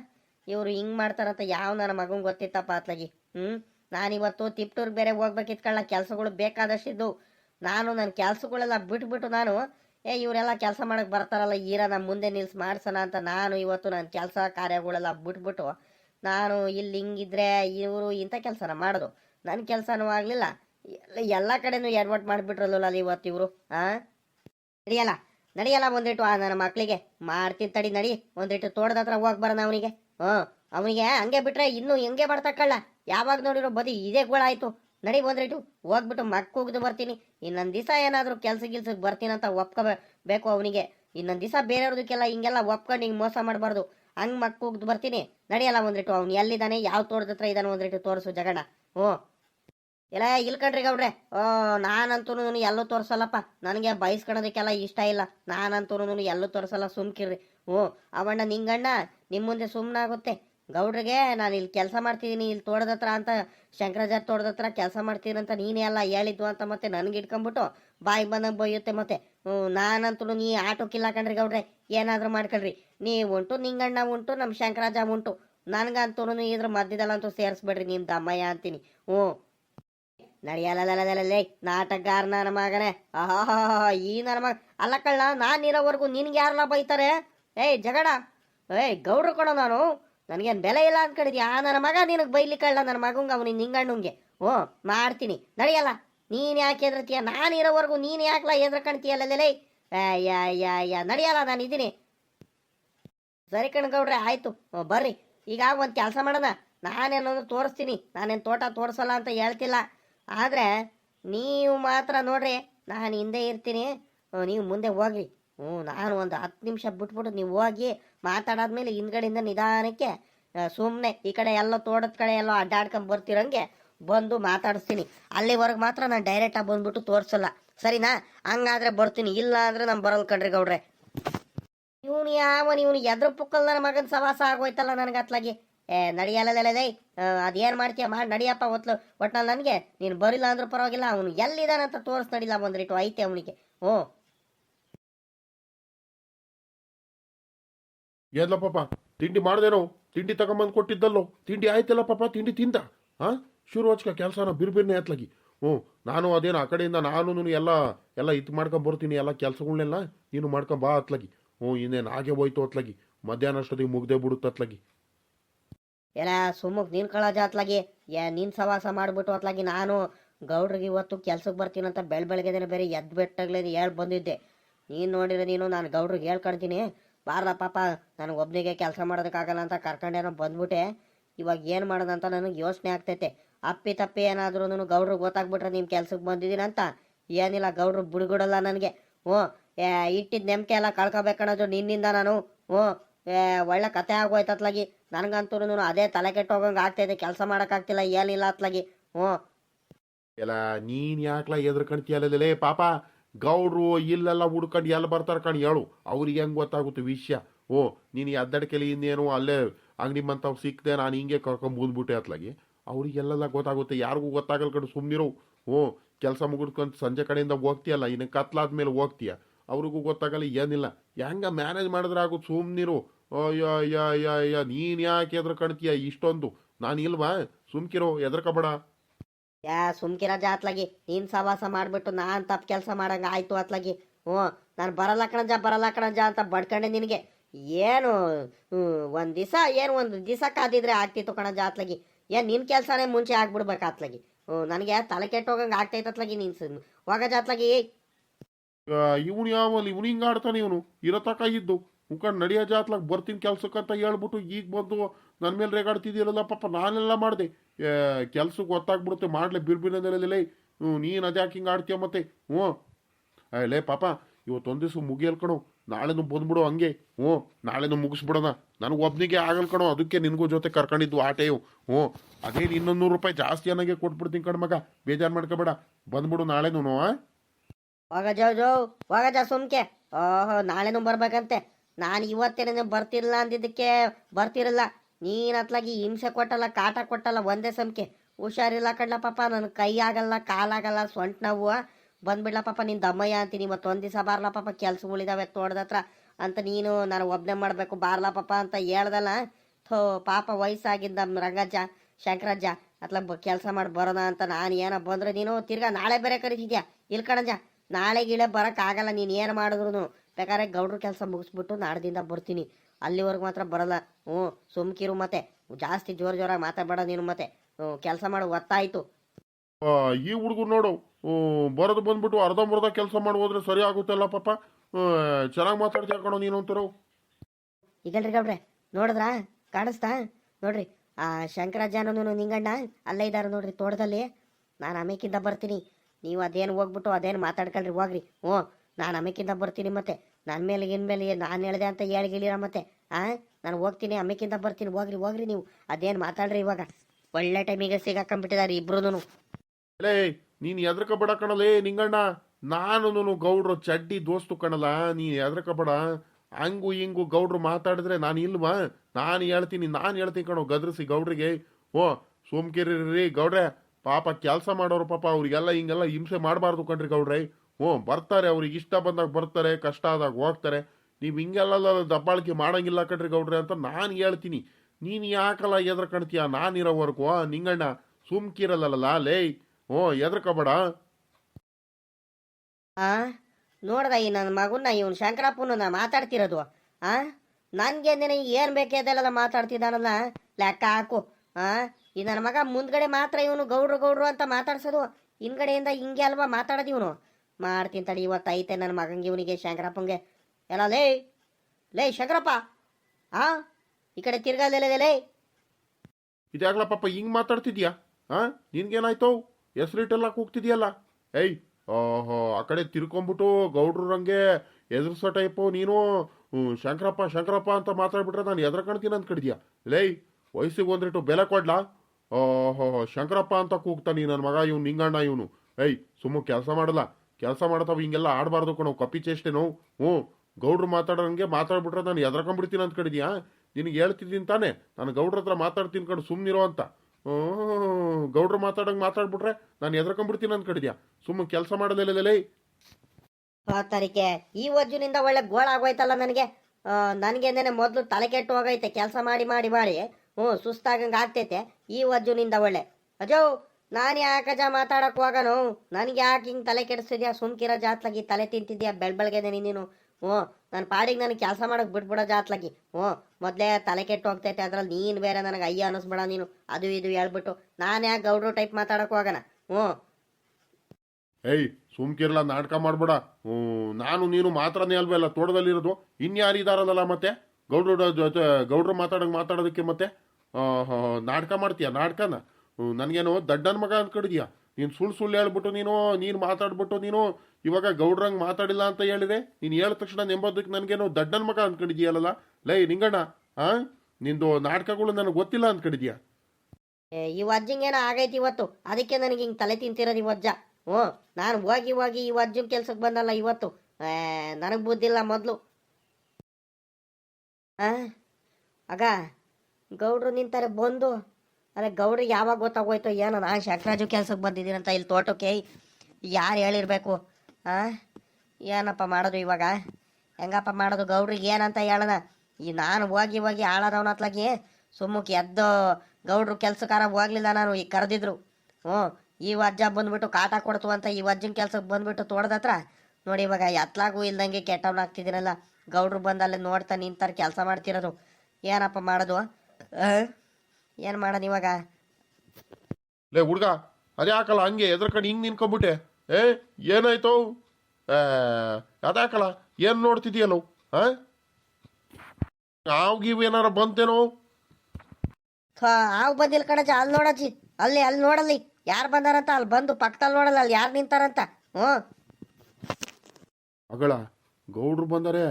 ಇವರು ಹಿಂಗೆ ಮಾಡ್ತಾರಂತ ಯಾವ ನನ್ನ ಮಗಂಗೆ ಗೊತ್ತಿತ್ತಪ್ಪ ಅತ್ಲಾಗಿ. ಹ್ಞೂ ನಾನಿವತ್ತು ತಿಪ್ಟೂರ್ಗೆ ಬೇರೆ ಹೋಗ್ಬೇಕಿತ್ಕೊಳ್ಳ ಕೆಲಸಗಳು ಬೇಕಾದಷ್ಟಿದ್ದು ನಾನು ನನ್ನ ಕೆಲಸಗಳೆಲ್ಲ ಬಿಟ್ಬಿಟ್ಟು ನಾನು, ಏ, ಇವರೆಲ್ಲ ಕೆಲಸ ಮಾಡಕ್ಕೆ ಬರ್ತಾರಲ್ಲ, ಈರ ನಮ್ಮ ಮುಂದೆ ನಿಲ್ಸಿ ಮಾಡ್ಸೋಣ ಅಂತ ನಾನು ಇವತ್ತು ನನ್ನ ಕೆಲಸ ಕಾರ್ಯಗಳೆಲ್ಲ ಬಿಟ್ಬಿಟ್ಟು, ನಾನು ಇಲ್ಲಿ ಹಿಂಗಿದ್ರೆ ಇವರು ಇಂಥ ಕೆಲಸನ ಮಾಡೋದು. ನನ್ನ ಕೆಲಸನೂ ಆಗಲಿಲ್ಲ. ಎಲ್ಲ ಕಡೆನೂ ಎಡ್ವರ್ಟ್ ಮಾಡಿಬಿಟ್ರಲ್ಲ ಇವತ್ತು ಇವರು ಹಾಂ ನಡಿಯಲ್ಲ ನಡಿಯಲ್ಲ ಒಂದಿಟ್ಟು ಆ ನನ್ನ ಮಕ್ಕಳಿಗೆ ಮಾಡ್ತೀನಿ ತಡಿ ನಡಿ, ಒಂದಿಟ್ಟು ತೋಟದ ಹತ್ರ ಹೋಗಿ ಬರೋಣ ಅವನಿಗೆ. ಹ್ಞೂ, ಅವನಿಗೆ ಹಂಗೆ ಬಿಟ್ರೆ ಇನ್ನೂ ಹೆಂಗೆ ಬರ್ತಕ್ಕಳ್ಳ ಯಾವಾಗ ನೋಡಿರೋ ಬದಿ ಇದೇ ಗೋಳಾಯ್ತು ನಡಿ ಒಂದಿಟ್ಟು ಹೋಗ್ಬಿಟ್ಟು ಮಕ್ಕ ಹೋಗ್ದು ಬರ್ತೀನಿ. ಇನ್ನೊಂದು ದಿವಸ ಏನಾದರೂ ಕೆಲಸ ಗಿಲ್ಸಕ್ಕೆ ಬರ್ತೀನಿ ಅಂತ ಒಪ್ಕೋಬೇಕು ಅವನಿಗೆ. ಇನ್ನೊಂದು ದಿವಸ ಬೇರೆಯವ್ರದಕ್ಕೆಲ್ಲ ಹಿಂಗೆಲ್ಲ ಒಪ್ಕೊಂಡು ಹಿಂಗೆ ಮೋಸ ಮಾಡಬಾರ್ದು. ಹಂಗೆ ಮಕ್ಕ ಹೋಗ್ದು ಬರ್ತೀನಿ. ನಡಿಯಲ್ಲ ಒಂದಿಟ್ಟು, ಅವ್ನು ಎಲ್ಲಿದ್ದಾನೆ ಯಾವ ತೋಟದ ಹತ್ರ ಇದ್ದಾನೆ ಒಂದಿಟ್ಟು ತೋರಿಸು ಜಗಣ ಹ್ಞೂ. ಇಲ್ಲ ಇಲ್ಕಂಡ್ರಿ ಗೌಡ್ರೆ ಓ ನಾನಂತೂ ಎಲ್ಲೂ ತೋರಿಸಲ್ಲಪ್ಪ. ನನಗೆ ಬಯಸ್ಕೊಳೋದಕ್ಕೆಲ್ಲ ಇಷ್ಟ ಇಲ್ಲ. ನಾನಂತೂ ಎಲ್ಲೂ ತೋರಿಸಲ್ಲ ಸುಮ್ಕಿರ್ರಿ ಹ್ಞೂ, ಅವಣ್ಣ, ನಿಂಗಣ್ಣ ನಿಮ್ಮ ಮುಂದೆ ಸುಮ್ಮನಾಗುತ್ತೆ ಗೌಡ್ರಿಗೆ ನಾನು ಇಲ್ಲಿ ಕೆಲಸ ಮಾಡ್ತಿದ್ದೀನಿ ಇಲ್ಲಿ ತೋಡದತ್ರ ಅಂತ, ಶಂಕರಾಚಾರ್ಯ ತೋಡದತ್ರ ಕೆಲಸ ಮಾಡ್ತೀನಿ ಅಂತ ನೀನೇ ಎಲ್ಲ ಹೇಳಿದ್ದು ಅಂತ ಮತ್ತೆ ನನಗೆ ಇಟ್ಕೊಂಬಿಟ್ಟು ಬಾಯಿಗೆ ಬಂದಂಗೆ ಬೈಯುತ್ತೆ ಮತ್ತೆ. ಹ್ಞೂ ನಾನಂತೂ ನೀ ಆಟೋಕ್ಕಿಲ್ಲ ಕಣ್ರಿ ಗೌಡ್ರೆ. ಏನಾದರೂ ಮಾಡ್ಕೊಳ್ರಿ. ನೀ ಉಂಟು, ನಿಂಗಣ್ಣ ಉಂಟು ನಮ್ಮ ಶಂಕರಾಜ ಉಂಟು. ನನಗಂತೂ ಇದ್ರ ಮಧ್ಯದಲ್ಲಂತೂ ಸೇರಿಸ್ಬೇಡ್ರಿ ನಿಮ್ಮ ದಮ್ಮಯ್ಯ ಅಂತೀನಿ. ಹ್ಞೂ ನಡೆಯಲ್ಲೇ ನಾಟಕಗಾರ ನನ್ನ ಮಗನೇ. ಆಹಾ ಈ ನನ್ನ ಮಗ ಅಲ್ಲ ಕಳ್ಳ, ನಾನು ಇರೋವರೆಗೂ ನಿನ್ಗೆ ಯಾರಲ್ಲ ಬೈತಾರೆ? ಏಯ್, ಜಗಡ. ಏಯ್, ಗೌಡ್ರು ಕೊಡ ನಾನು. ನನಗೇನು ಬೆಲೆ ಇಲ್ಲ ಅನ್ಕೊಂಡಿದ್ಯಾ ಆ ನನ್ನ ಮಗ ನಿನಗೆ ಬೈಲಿ ಕಳ್ಳ ನನ್ನ ಮಗಂಗೆ ಅವನಿಗೆ ನಿಂಗಣ್ಣಂಗೆ. ಓ ಮಾಡ್ತೀನಿ. ನಡೆಯಲ್ಲ. ನೀನು ಯಾಕೆ ಎದ್ರತೀಯ ನಾನು ಇರೋವರೆಗೂ ನೀನು ಯಾಕಲ್ಲ ಎದ್ರಕಣ್ತೀಯಲ್ಲೇ ಯಾ ನಡೆಯಲ್ಲ, ನಾನು ಇದ್ದೀನಿ. ಸರಿ ಕಣ್ಗೌಡ್ರೆ ಆಯ್ತು. ಬರ್ರಿ. ಈಗ ಒಂದು ಕೆಲಸ ಮಾಡೋಣ. ನಾನೇನೋ ತೋರಿಸ್ತೀನಿ. ನಾನೇನು ತೋಟ ತೋರಿಸಲ್ಲ ಅಂತ ಹೇಳ್ತಿಲ್ಲ. ಆದರೆ ನೀವು ಮಾತ್ರ ನೋಡ್ರಿ, ನಾನು ಹಿಂದೆ ಇರ್ತೀನಿ. ನೀವು ಮುಂದೆ ಹೋಗ್ರಿ. ಹ್ಞೂ ನಾನು ಒಂದು ಹತ್ತು ನಿಮಿಷ ಬಿಟ್ಬಿಟ್ಟು ನೀವು ಹೋಗಿ ಮಾತಾಡಾದ್ಮೇಲೆ ಹಿಂದ್ಗಡೆಯಿಂದ ನಿಧಾನಕ್ಕೆ ಸುಮ್ಮನೆ ಈ ಕಡೆ ಎಲ್ಲೋ ತೋಟದ ಕಡೆ ಎಲ್ಲೋ ಅಡ್ಡಾಡ್ಕೊಂಡು ಬರ್ತಿರಂಗೆ ಬಂದು ಮಾತಾಡಿಸ್ತೀನಿ. ಅಲ್ಲಿವರೆಗೆ ಮಾತ್ರ ನಾನು ಡೈರೆಕ್ಟಾಗಿ ಬಂದ್ಬಿಟ್ಟು ತೋರಿಸಲ್ಲ. ಸರಿನಾ? ಹಂಗಾದ್ರೆ ಬರ್ತೀನಿ. ಇಲ್ಲ ಅಂದ್ರೆ ನಾನು ಬರಲ್ ಕಣ್ರಿ ಗೌಡ್ರೆ. ಇವನು ಯಾವ ಇವನು ಎದ್ರ ಪುಕ್ಕಲ್ ನನ್ನ ಮಗನ ಸವಾಸ ಆಗೋಯ್ತಲ್ಲ ನನಗೆ ಅತ್ಲಾಗಿ. ಏ, ನಡಿಯಲ್ಲೇ ಅದೇನು ಮಾಡ್ತೀಯ? ಮಾಡಿ, ನಡಿಯಪ್ಪ ಒತ್ಲು ಒಟ್ನಲ್ಲಿ ನನಗೆ, ನೀನು ಬರಿಲ್ಲ ಅಂದ್ರೂ ಪರವಾಗಿಲ್ಲ, ಅವನು ಎಲ್ಲಿದ್ದಾನಂತ ತೋರಿಸ್ ನಡಿಲ್ಲ ಬಂದ್ರಿಟ್ಟು ಐತೆ ಅವನಿಗೆ. ಓ. ಎಲ್ಲ ಪಾಪ ತಿಂಡಿ ಮಾಡ್ದೇನೋ? ತಿಂಡಿ ತಗೊಂಬಂದು ಕೊಟ್ಟಿದ್ದಲ್ಲೋ? ತಿಂಡಿ ಆಯ್ತಲ್ಲ ಪಾಪ ತಿಂಡಿ ತಿಂದ? ಹಾ ಶುರು ಹಚ್ಕ ಕೆಲಸನ ಬಿರ್ಬಿರ್ನೆ ಎತ್ಲಾಗಿ ಹ್ಞೂ, ನಾನು ಅದೇನು ಆ ಕಡೆಯಿಂದ ನಾನು ಎಲ್ಲ ಎಲ್ಲ ಇದು ಮಾಡ್ಕೊಂಡ್ ಬರ್ತೀನಿ, ಎಲ್ಲ ಕೆಲಸಗಳನ್ನೆಲ್ಲ ನೀನು ಮಾಡ್ಕೊಂಬಾ ಅತ್ಲಾಗಿ ಹ್ಞೂ, ಇನ್ನೇನು ಹಾಗೆ ಹೋಯ್ತು ಅತ್ಲಗಿ ಮಧ್ಯಾಹ್ನ ಅಷ್ಟೊತ್ತಿಗೆ ಮುಗ್ದೇ ಬಿಡುತ್ತೆ ಅತ್ಲಾಗಿ ಎಲ್ಲ ಸುಮ್ಮಕ್ ನೀನ್ ಕಳಜ ಅತ್ಲಾಗಿ ಏ ನೀನ್ ಸವಾಸ ಮಾಡ್ಬಿಟ್ಟು ಅತ್ಲಾಗಿ ನಾನು ಗೌಡ್ರಿಗೆ ಇವತ್ತು ಕೆಲ್ಸಕ್ಕೆ ಬರ್ತೀನಂತ ಬೆಳ್ ಬೆಳಗ್ಗೆದೇನೆ ಬೇರೆ ಎದ್ ಬೆಟ್ಟಾಗ್ಲೇ ಹೇಳ್ ಬಂದಿದ್ದೆ. ನೀನು ನೋಡಿದ್ರೆ ನೀನು ನಾನು ಗೌಡ್ರಿಗೆ ಹೇಳ್ಕೊಡ್ತೀನಿ. ಬಾರ್ದ ಪಾಪ, ನನಗೆ ಒಬ್ಬನಿಗೆ ಕೆಲಸ ಮಾಡೋದಕ್ಕಾಗಲ್ಲ ಅಂತ ಕರ್ಕೊಂಡೇನೋ ಬಂದ್ಬಿಟ್ಟೆ. ಇವಾಗ ಏನು ಮಾಡೋದಂತ ನನಗೆ ಯೋಚನೆ ಆಗ್ತೈತೆ. ಅಪ್ಪಿ ತಪ್ಪಿ ಏನಾದ್ರೂ ಗೌಡ್ರಿಗೆ ಗೊತ್ತಾಗ್ಬಿಟ್ರೆ ನಿಮ್ಮ ಕೆಲ್ಸಕ್ಕೆ ಬಂದಿದ್ದೀನಂತ? ಏನಿಲ್ಲ, ಗೌಡ್ರು ಬುಡ್ಗುಡಲ್ಲ ನನಗೆ. ಓ ಇಟ್ಟಿದ್ದ ನೆಮ್ಕೆ ಎಲ್ಲ ಕಳ್ಕೊಬೇಕನ್ನೋದು ನಿನ್ನಿಂದ ನಾನು. ಹ್ಞೂ ಏ, ಒಳ್ಳೆ ಕತೆ ಆಗೋಯ್ತು ಅತ್ಲಾಗಿ ನನಗಂತೂ ಅದೇ ತಲೆ ಕೆಟ್ಟೋಗಂಗೆ ಆಗ್ತೈತೆ, ಕೆಲಸ ಮಾಡೋಕ್ಕಾಗ್ತಿಲ್ಲ, ಏನಿಲ್ಲ ಅತ್ಲಾಗಿ. ಹ್ಞೂ. ಎಲ್ಲ, ನೀನ್ ಯಾಕ್ಲ ಲೇ, ಪಾಪ. ಗೌಡ್ರು ಇಲ್ಲೆಲ್ಲ ಹುಡ್ಕೊಂಡು ಎಲ್ಲಿ ಬರ್ತಾರ ಕಣ್ ಹೇಳು. ಅವ್ರಿಗೆ ಹೆಂಗ್ ಗೊತ್ತಾಗುತ್ತೆ ವಿಷಯ. ಓ ನೀನು ಅದ್ದಡಕೆಲಿ ಇನ್ನೇನು ಅಲ್ಲೇ ಅಂಗಡಿ ಮಂತವ್ ಸಿಕ್ಕದೆ ನಾನು ಹಿಂಗೆ ಕರ್ಕೊಂಡ್ ಬಂದ್ಬಿಟ್ಟೆ ಅತ್ಲಾಗಿ. ಅವ್ರಿಗೆಲ್ಲ ಗೊತ್ತಾಗುತ್ತೆ, ಯಾರಿಗೂ ಗೊತ್ತಾಗಲ್ ಕಡೆ ಸುಮ್ಮನಿರು ಹ್ಞೂ, ಕೆಲಸ ಮುಗಿದ್ಕೊಂತ ಸಂಜೆ ಕಡೆಯಿಂದ ಹೋಗ್ತೀಯಲ್ಲ, ಇನ್ನು ಕತ್ಲಾದ್ಮೇಲೆ ಹೋಗ್ತೀಯ. ಅವ್ರಿಗೂ ಗೊತ್ತಾಗಲ್ಲ, ಏನಿಲ್ಲ. ಹೆಂಗ ಮ್ಯಾನೇಜ್ ಮಾಡಿದ್ರೆ ಆಗುತ್ತೆ ಸುಮ್ಮನಿರು ಅಯ್ಯ ಅಯ್ಯ ಅಯ್ಯ ಅಯ್ಯ ನೀನ್ ಯಾಕೆ ಎದ್ರಕಣ್ತೀಯ ಇಷ್ಟೊಂದು. ನಾನು ಇಲ್ವಾ? ಸುಮ್ಕಿರೋ ಎದ್ರಕಬೇಡ. ಯಾ ಸುಮ್ಕಿರ ಜಾತ್ಲಾಗಿ. ನೀನ್ ಸವಾಸ ಮಾಡ್ಬಿಟ್ಟು ನಾನ್ ತಪ್ಪು ಕೆಲಸ ಮಾಡಂಗ ಆಯ್ತು ಅತ್ಲಾಗಿ. ಹ್ಞೂ ನಾನು ಬರಲ್ಲ ಕಣಜ ಬರಲ್ಲ ಕಣಜ ಅಂತ ಬಡ್ಕಂಡೆ ನಿನಗೆ. ಏನು ಒಂದು ಒಂದ್ ದಿವಸ ಏನು ಒಂದು ದಿವಸ ಕಾದಿದ್ರೆ ಆಗ್ತಿತ್ತು ಕಣಜ ಅತ್ಲಾಗಿ. ಏನು ನಿನ್ ಕೆಲಸನೇ ಮುಂಚೆ ಆಗ್ಬಿಡ್ಬೇಕು ಅತ್ಲಾಗಿ. ಹ್ಞೂ ನನಗೆ ತಲೆ ಕೆಟ್ಟೋಗಂಗೆ ಆಗ್ತೈತೆ ಅತ್ಲಾಗಿ ನೀನ್ ಹೋಗ ಜಾತ್ಲಾಗಿ. ಇವನು ಯಾವಲ್ಲಿ? ಇವನು ಹಿಂಗ ಆಡ್ತಾನೆ ಇವನು? ಇರತಕ ಇದ್ದು. ಮುಖಂಡ್ ನಡಿಯ ಜಾತ್ಲಾಗ ಬರ್ತೀನಿ ಕೆಲ್ಸಕ್ಕಂತ ಹೇಳ್ಬಿಟ್ಟು ಈಗ ಬಂದು ನನ್ನ ಮೇಲೆ ರೇಗಾಡ್ತಿದ್ದೀರಲ್ಲ ಪಾಪ ನಾನೆಲ್ಲ ಮಾಡಿದೆ. ಕೆಲ್ಸಕ್ಕೆ ಗೊತ್ತಾಗ್ಬಿಡುತ್ತೆ ಮಾಡಲೆ ನೆಲೆಯಲ್ಲಿ ಹ್ಞೂ, ನೀನು ಅದ್ಯಾಕೆ ಹಿಂಗೆ ಆಡ್ತೀಯ ಮತ್ತೆ? ಹ್ಞೂ. ಲೇ, ಪಾಪ, ಇವತ್ತೊಂದು ದಿವಸ ಮುಗಿಯಲ್ ಕಣೋ, ನಾಳೆನು ಬಂದ್ಬಿಡು ಹಂಗೆ. ಹ್ಞೂ, ನಾಳೆನು ಮುಗಿಸ್ಬಿಡೋಣ. ನನಗೆ ಒಬ್ಬನಿಗೆ ಆಗಲ್ ಕಣೋ, ಅದಕ್ಕೆ ನಿನಗೂ ಜೊತೆ ಕರ್ಕೊಂಡಿದ್ದು ಆಟೆಯು. ಹ್ಞೂ. ಅದೇನು ಇನ್ನೊಂದು ನೂರು ರೂಪಾಯಿ ಜಾಸ್ತಿ ಅನ್ನಂಗೆ ಕೊಟ್ಬಿಡ್ತೀನಿ ಕಣ್ಮಗ ಬೇಜಾರು ಮಾಡ್ಕೋಬೇಡ. ಬಂದ್ಬಿಡು ನಾಳೆನು ಹಾಂ ಸುಮ್ಕೆ. ಓಹೋ, ನಾಳೆನು ಬರ್ಬೇಕಂತೆ. ನಾನು ಇವತ್ತೇನೇ ಬರ್ತಿರಲ್ಲ ಅಂದಿದ್ದಕ್ಕೆ ಬರ್ತಿರಲ್ಲ ನೀನು ಅತ್ಲಾಗಿ ಹಿಂಸೆ ಕೊಟ್ಟಲ್ಲ, ಕಾಟ ಕೊಟ್ಟಲ್ಲ, ಒಂದೇ ಸಮಕ್ಕೆ ಹುಷಾರಿಲ್ಲ ಕಣ್ಣ ಪಾಪ ನನ್ನ ಕೈ ಆಗಲ್ಲ ಕಾಲಾಗಲ್ಲ ಸೊಂಟ ನೋವು. ಬಂದ್ಬಿಡ್ಲ ಪಾಪ ನಿನ್ನ ದಮ್ಮಯ್ಯ ಅಂತೀನಿ ಮತ್ತೊಂದ್ ದಿವಸ ಬಾರ್ಲ ಪಾಪ ಕೆಲ್ಸಗಳಿದಾವೆ ತೋಟದತ್ರ ಅಂತ ನೀನು ನಾನು ಒಬ್ಬನೇ ಮಾಡಬೇಕು, ಬಾರ್ಲ ಪಾಪ ಅಂತ ಹೇಳ್ದಲ್ಲ. ಥೋ, ಪಾಪ ವಯಸ್ಸಾಗಿದ್ದ ರಂಗಜ್ಜ, ಶಂಕರಜ್ಜ ಅತ್ಲ ಕೆಲಸ ಮಾಡಿ ಬರೋಣ ಅಂತ ನಾನು ಏನೋ ಬಂದ್ರೆ. ನೀನು ತಿರ್ಗಾ ನಾಳೆ ಬೇರೆ ಕರಿತಿದ್ಯಾ? ಇಲ್ಲಿ ಕಣಜ್ಜ, ನಾಳೆ ಗೀಳೆ ನೀನು ಏನ್ ಮಾಡಿದ್ರು ಬೇಕಾದ್ರೆ ಗೌಡ್ರ ಕೆಲಸ ಮುಗಿಸ್ಬಿಟ್ಟು ನಾಡ್ದಿಂದ ಬರ್ತೀನಿ. ಅಲ್ಲಿವರೆಗೂ ಮಾತ್ರ ಬರಲ್ಲ. ಹ್ಞೂ ಸುಮ್ಕಿರು ಮತ್ತೆ. ಜಾಸ್ತಿ ಜೋರ ಜೋರಾಗಿ ಮಾತಾಡಬೇಡ ನೀನು ಮತ್ತೆ. ಕೆಲಸ ಮಾಡು ಒತ್ತಾಯಿತು. ಈ ಹುಡುಗರು ನೋಡು ಬರೋದು ಬಂದ್ಬಿಟ್ಟು ಅರ್ಧಂಬರ್ಧ ಕೆಲಸ ಮಾಡಿ ಹೋದ್ರೆ ಸರಿ ಆಗುತ್ತಲ್ಲ ಪಾಪ? ಚೆನ್ನಾಗಿ ಮಾತಾಡ್ತೀಯ ಕಣೋ ನೀನು ಅಂತಾರೋ ಈಗಲ್ರಿ ಗೌಡ್ರೆ ನೋಡಿದ್ರಾ? ಕಾಣಿಸ್ತಾ? ನೋಡ್ರಿ ಆ ಶಂಕರಾಜಾನನು ನಿಂಗಣ್ಣ ಅಲ್ಲೇ ಇದ್ದಾರೆ ನೋಡ್ರಿ ತೋಟದಲ್ಲಿ. ನಾನು ಅಮೇಕಿಂದ ಬರ್ತೀನಿ. ನೀವು ಅದೇನು ಹೋಗ್ಬಿಟ್ಟು ಅದೇನು ಮಾತಾಡ್ಕೊಳ್ರಿ ಹೋಗ್ರಿ. ಹ್ಞೂ ನಾನು ಅಮೇಕಿಂದ ಬರ್ತೀನಿ ಮತ್ತೆ. ನನ್ನ ಮೇಲೆ, ಇನ್ ಮೇಲೆ ನಾನು ಹೇಳಿದೆ ಅಂತ ಹೇಳಿಗಿಳಿರ ಮತ್ತೆ. ಆ? ನಾನು ಹೋಗ್ತೀನಿ ಅಮೇಕಿಂದ ಬರ್ತೀನಿ. ಹೋಗ್ರಿ ಹೋಗ್ರಿ ನೀವು. ಅದೇನು ಮಾತಾಡ್ರಿ ಇವಾಗ. ಒಳ್ಳೆ ಟೈಮಿಗೆ ಸಿಗಾಕೊಂಡ್ಬಿಟ್ಟಿದ್ದಾರೆ ಇಬ್ರು ಲೇ, ನೀನು ಎದ್ರಕಬೇಡ ಕಣಲೇ ನಿಂಗಣ್ಣ. ನಾನು ಗೌಡ್ರು ಚಡ್ಡಿ ದೋಸ್ತು ನೀ ನೀನು ಎದ್ರಕಬೇಡ ಹಂಗು ಹಿಂಗು ಗೌಡ್ರು ಮಾತಾಡಿದ್ರೆ ನಾನು ಇಲ್ವಾ? ನಾನು ಹೇಳ್ತೀನಿ ನಾನು ಹೇಳ್ತೀನಿ ಕಣೋ ಗದ್ರಿಸಿ ಗೌಡ್ರಿಗೆ. ಓ ಸೋಮ್ಕಿರಿ ಗೌಡ್ರೆ. ಪಾಪ ಕೆಲಸ ಮಾಡೋರು ಪಾಪ ಅವ್ರಿಗೆಲ್ಲ ಹಿಂಗೆಲ್ಲ ಹಿಂಸೆ ಮಾಡಬಾರ್ದು ಕಣ್ರಿ ಗೌಡ್ರೆ. ಹ್ಞೂ, ಬರ್ತಾರೆ, ಅವ್ರಿಗೆ ಇಷ್ಟ ಬಂದಾಗ ಬರ್ತಾರೆ, ಕಷ್ಟ ಆದಾಗ ಹೋಗ್ತಾರೆ. ನೀವು ಹಿಂಗೆಲ್ಲ ದಬ್ಬಾಳಿಕೆ ಮಾಡೋಂಗಿಲ್ಲ ಕಣ್ರಿ ಗೌಡ್ರೆ ಅಂತ ನಾನು ಹೇಳ್ತೀನಿ. ನೀನು ಯಾಕಲ್ಲ ಎದ್ರ ಕಣ್ತೀಯ ನಾನಿರೋವರೆಗೂ ನಿಂಗಣ್ಣ ಸುಮ್ಕಿರಲ್ಲಲ್ಲ ಲೇಯ್ ಓ ಎದ್ರಕಬೇಡ ಆ, ನೋಡ್ದ ಈ ನನ್ನ ಮಗುನ ಇವನು ಶಂಕರಪ್ಪನ ಮಾತಾಡ್ತಿರೋದು. ಆ, ನನ್ಗೆ ನೆನೆ ಏನ್ ಬೇಕಿದೆಲ್ಲ ಮಾತಾಡ್ತಿದ್ದಾನಲ್ಲ? ಲೆಕ್ಕ ಹಾಕು. ಆ, ಈ ನನ್ನ ಮಗ ಮುಂದ್ಗಡೆ ಮಾತ್ರ ಇವನು ಗೌಡ್ರು ಗೌಡ್ರು ಅಂತ ಮಾತಾಡ್ಸೋದು. ಹಿಂದ್ಗಡೆಯಿಂದ ಹಿಂಗೆ ಅಲ್ವಾ ಮಾತಾಡೋದು ಮಾಡ್ತೀನಿ ತಡಿ, ಇವತ್ತು ಐತೆ ನನ್ನ ಮಗಂಗೆ, ಇವನಿಗೆ, ಶಂಕರಪ್ಪಂಗೆ. ಎಲ್ಲ ಲೇ ಲೇ ಶಂಕರಪ್ಪ, ಆ, ಈ ಕಡೆ ತಿರ್ಗಲ್ಲೇ ಲೇ ಇದ್ಯಾಗ್ಲ ಪಾಪ, ಹಿಂಗ್ ಮಾತಾಡ್ತಿದ್ಯಾ? ಹಾ ನಿನ್ಗೇನಾಯ್ತು? ಹೆಸರಿಟ್ಟೆಲ್ಲ ಕೂಗ್ತಿದ್ಯಲ್ಲ ಏಯ್, ಓಹೋ, ಆ ಕಡೆ ತಿರ್ಕೊಂಬಿಟ್ಟು ಗೌಡ್ರಂಗೆ ಎದುರಿಸೋ ಟೈಪು, ನೀನು ಶಂಕರಪ್ಪ ಶಂಕರಪ್ಪ ಅಂತ ಮಾತಾಡ್ಬಿಟ್ರೆ ನಾನು ಎದ್ರ ಕಾಣ್ತೀನಿ ಅಂತ ಕಡಿದ್ಯಾ ಲೇಯ್ ವಯಸ್ಸಿಗೆ ಒಂದಿಟ್ಟು ಬೆಲೆ ಕೊಡ್ಲಾ? ಓಹೋ, ಶಂಕರಪ್ಪ ಅಂತ ಕೂಗ್ತಾನೆ ನನ್ನ ಮಗ, ಇವ್ನು ನಿಂಗಣ್ಣ, ಇವನು. ಏಯ್ ಸುಮ್ಮ ಕೆಲಸ ಮಾಡಲ್ಲ. ಕೆಲಸ ಮಾಡತಾವ ಹಿಂಗೆಲ್ಲ ಆಡಬಾರ್ದು ಕಣೋ ಚೇಷ್ಟೆ ನೋವು. ಹ್ಞೂ, ಗೌಡ್ರು ಮಾತಾಡೋಂಗೆ ಮಾತಾಡ್ಬಿಟ್ರೆ ನಾನು ಎದ್ರಕೊಂಡ್ಬಿಡ್ತೀನಿ ಅಂತ ಕಡಿದ್ಯಾ ನಿನಗೆ ಹೇಳ್ತಿದ್ದೀನಿ ತಾನೇ, ನಾನು ಗೌಡ್ರ ಹತ್ರ ಮಾತಾಡ್ತೀನಿ ಕಣ್ ಸುಮ್ಮನಿರೋ ಅಂತ. ಗೌಡ್ರು ಮಾತಾಡೋಂಗೆ ಮಾತಾಡ್ಬಿಟ್ರೆ ನಾನು ಎದ್ರಕೊಂಡ್ಬಿಡ್ತೀನಿ ಅನ್ಕಡಿದ್ಯಾ ಸುಮ್ಮನೆ ಕೆಲಸ ಮಾಡದಲ್ಲೇ ತರಿಕೆ, ಈ ವಜ್ಜುನಿಂದ ಒಳ್ಳೆ ಗೋಳ ಆಗೋಯ್ತಲ್ಲ ನನಗೆ. ನನಗೇನೆ ಮೊದಲು ತಲೆ ಕೆಟ್ಟು ಹೋಗೈತೆ, ಕೆಲಸ ಮಾಡಿ ಮಾಡಿ ಮಾಡಿ. ಹ್ಞೂ, ಸುಸ್ತಾಗಂಗೆ ಆಗ್ತೈತೆ, ಈ ವಜ್ಜುನಿಂದ ಒಳ್ಳೆ. ಅಜೋ ನಾನು ಯಾಕಜ ಮಾತಾಡಕ್ಕೆ ಹೋಗನು? ನನಗೆ ಯಾಕೆ ಹಿಂಗೆ ತಲೆ ಕೆಡಿಸ್ತಿದ್ಯಾ? ಸುಮ್ಕಿರೋ ಜಾತ್ಲಾಗಿ, ತಲೆ ತಿಂತಿದ್ಯಾ? ಬೆಳ್ ಬೆಳಗ್ಗೆನೆ ನೀನು? ಹ್ಞೂ ನನ್ನ ಪಾಡಿಗೆ ನನಗೆ ಕೆಲಸ ಮಾಡೋಕೆ ಬಿಟ್ಬಿಡೋ ಜಾತ್ಲಾಗಿ. ಹ್ಞೂ, ಮೊದಲೇ ತಲೆ ಕೆಟ್ಟು ಹೋಗ್ತೈತೆ, ಅದ್ರಲ್ಲಿ ನೀನು ಬೇರೆ ನನಗೆ ಅಯ್ಯ ಅನ್ನಿಸ್ಬೇಡ ನೀನು. ಅದು ಇದು ಹೇಳ್ಬಿಟ್ಟು ನಾನು ಯಾಕೆ ಗೌಡ್ರು ಟೈಪ್ ಮಾತಾಡಕ್ಕೆ ಹೋಗೋಣ ಹ್ಞೂ. ಏಯ್ ಸುಮ್ಕಿರ್ಲ ನಾಟಕ ಮಾಡ್ಬೇಡ. ಹ್ಞೂ, ನಾನು ನೀನು ಮಾತ್ರನೇ ಅಲ್ಲ, ತೋಟದಲ್ಲಿರೋದು. ಇನ್ಯಾರು ಇದಾರಲ್ಲ ಮತ್ತೆ? ಗೌಡ್ರ ಜೊತೆ ಗೌಡ್ರು ಮಾತಾಡೋಕೆ ಮಾತಾಡೋದಕ್ಕೆ ಮತ್ತೆ? ನಾಟಕ ಮಾಡ್ತೀಯ? ನಾಟಕನ? ನನ್ಗೇನು ದಡ್ಡನ ಮಗ ಅಂದ್ಕೊಂಡಿದ್ಯಾ ನೀನು ಸುಳ್ಳು ಸುಳ್ಳು ಹೇಳ್ಬಿಟ್ಟು ನೀನು ನೀನು ಮಾತಾಡ್ಬಿಟ್ಟು ನೀನು ಇವಾಗ ಗೌಡ್ರಂಗೆ ಮಾತಾಡಿಲ್ಲ ಅಂತ ಹೇಳಿದೆ. ನೀನು ಹೇಳಿದ ತಕ್ಷಣ ನೆಂಬೋದಕ್ಕೆ ನನಗೇನು ದಡ್ಡನ ಮಗ ಅಂದ್ಕೊಂಡಿದ್ಯಲ್ಲ ಲೈ, ನಿಂಗಣ್ಣ, ಆ? ನಿಂದು ನಾಟಕಗಳು ನನಗೆ ಗೊತ್ತಿಲ್ಲ ಅಂದ್ಕೊಂಡಿದ್ಯಾ ಈ ವಜ್ಜಿಂಗೇನೋ ಆಗೈತಿ ಇವತ್ತು. ಅದಕ್ಕೆ ನನಗೆ ಹಿಂಗೆ ತಲೆ ತಿಂತಿರೋದು ಈ ಅಜ್ಜ ಹ್ಞೂ, ನಾನು ಹೋಗಿ ಹೋಗಿ ಈ ವಜ್ಜಿನ ಕೆಲ್ಸಕ್ಕೆ ಬಂದಲ್ಲ ಇವತ್ತು. ನನಗೆ ಬುದ್ಧಿಲ್ಲ ಮೊದಲು. ಆಗ ಗೌಡ್ರು ನಿಂತಾರೆ ಬಂದು ಅದೇ ಗೌಡ್ರಿಗೆ ಯಾವಾಗ ಗೊತ್ತಾಗೋಯ್ತು ಏನೋ ನಾನು ಶಂಕರಾಜು ಕೆಲ್ಸಕ್ಕೆ ಬಂದಿದ್ದೀನಿ ಅಂತ ಇಲ್ಲಿ ತೋಟಕ್ಕೆ ಯಾರು ಹೇಳಿರ್ಬೇಕು ಹಾಂ ಏನಪ್ಪ ಮಾಡೋದು ಇವಾಗ? ಹೆಂಗಪ್ಪ ಮಾಡೋದು ಗೌಡ್ರಿಗೆ ಏನಂತ ಹೇಳೋಣ? ಈ ನಾನು ಹೋಗಿ ಹೋಗಿ ಹಾಳಾದವನತ್ಲಾಗಿ ಸುಮ್ಮಕ್ಕೆ ಎದ್ದು ಗೌಡ್ರು ಕೆಲ್ಸಕ್ಕಾರ ಹೋಗ್ಲಿಲ್ಲ ನಾನು, ಈಗ ಕರೆದಿದ್ರು. ಹ್ಞೂ, ಈ ವಜ್ಜ ಬಂದ್ಬಿಟ್ಟು ಕಾಟ ಕೊಡ್ತು ಅಂತ ಈ ವಜ್ಜನ ಕೆಲ್ಸಕ್ಕೆ ಬಂದ್ಬಿಟ್ಟು ತೋಟದತ್ರ ನೋಡಿ ಇವಾಗ ಎತ್ಲಾಗೂ ಇಲ್ದಂಗೆ ಕೆಟ್ಟವನಾಗ್ತಿದ್ದೀನಲ್ಲ ಗೌಡ್ರು ಬಂದಲ್ಲಿ ನೋಡ್ತಾ ನಿಂತಾರೆ ಕೆಲಸ ಮಾಡ್ತಿರೋದು. ಏನಪ್ಪ ಮಾಡೋದು ಏನು ಮಾಡೋದು ಇವಾಗ? ಲೇ ಹುಡ್ಗ ಹಾಕಲ್ಲ ಹಂಗೆ ಎದ್ರಕಂಡು ಹಿಂಗೆ ನಿನ್ಕೊಂಬಿಟ್ಟೆ ಏ ಏನಾಯ್ತು? ಅದೇ ಹಾಕಲ್ಲ ಏನು ನೋಡ್ತಿದ್ಯಲ್ಲೋ ಹಾಂ ಆವ್ ಗೀವ್ ಏನಾರ ಬಂತೇನೋ? ಹಾವು ಬಂದಿಲ್ಲ ಕಣಜ ಅಲ್ಲಿ ನೋಡಜ್ಜಿ. ಅಲ್ಲಿ ಅಲ್ಲಿ ನೋಡಲ್ಲಿ. ಯಾರು ಬಂದಾರಂತ ಅಲ್ಲಿ ಬಂದು ಪಕ್ಕದಲ್ಲಿ ನೋಡಲ್ಲ ಅಲ್ಲಿ ಯಾರು ನಿಂತಾರಂತ. ಹ್ಞೂ. ಅಗಳ ಗೌಡ್ರು ಬಂದರೆ.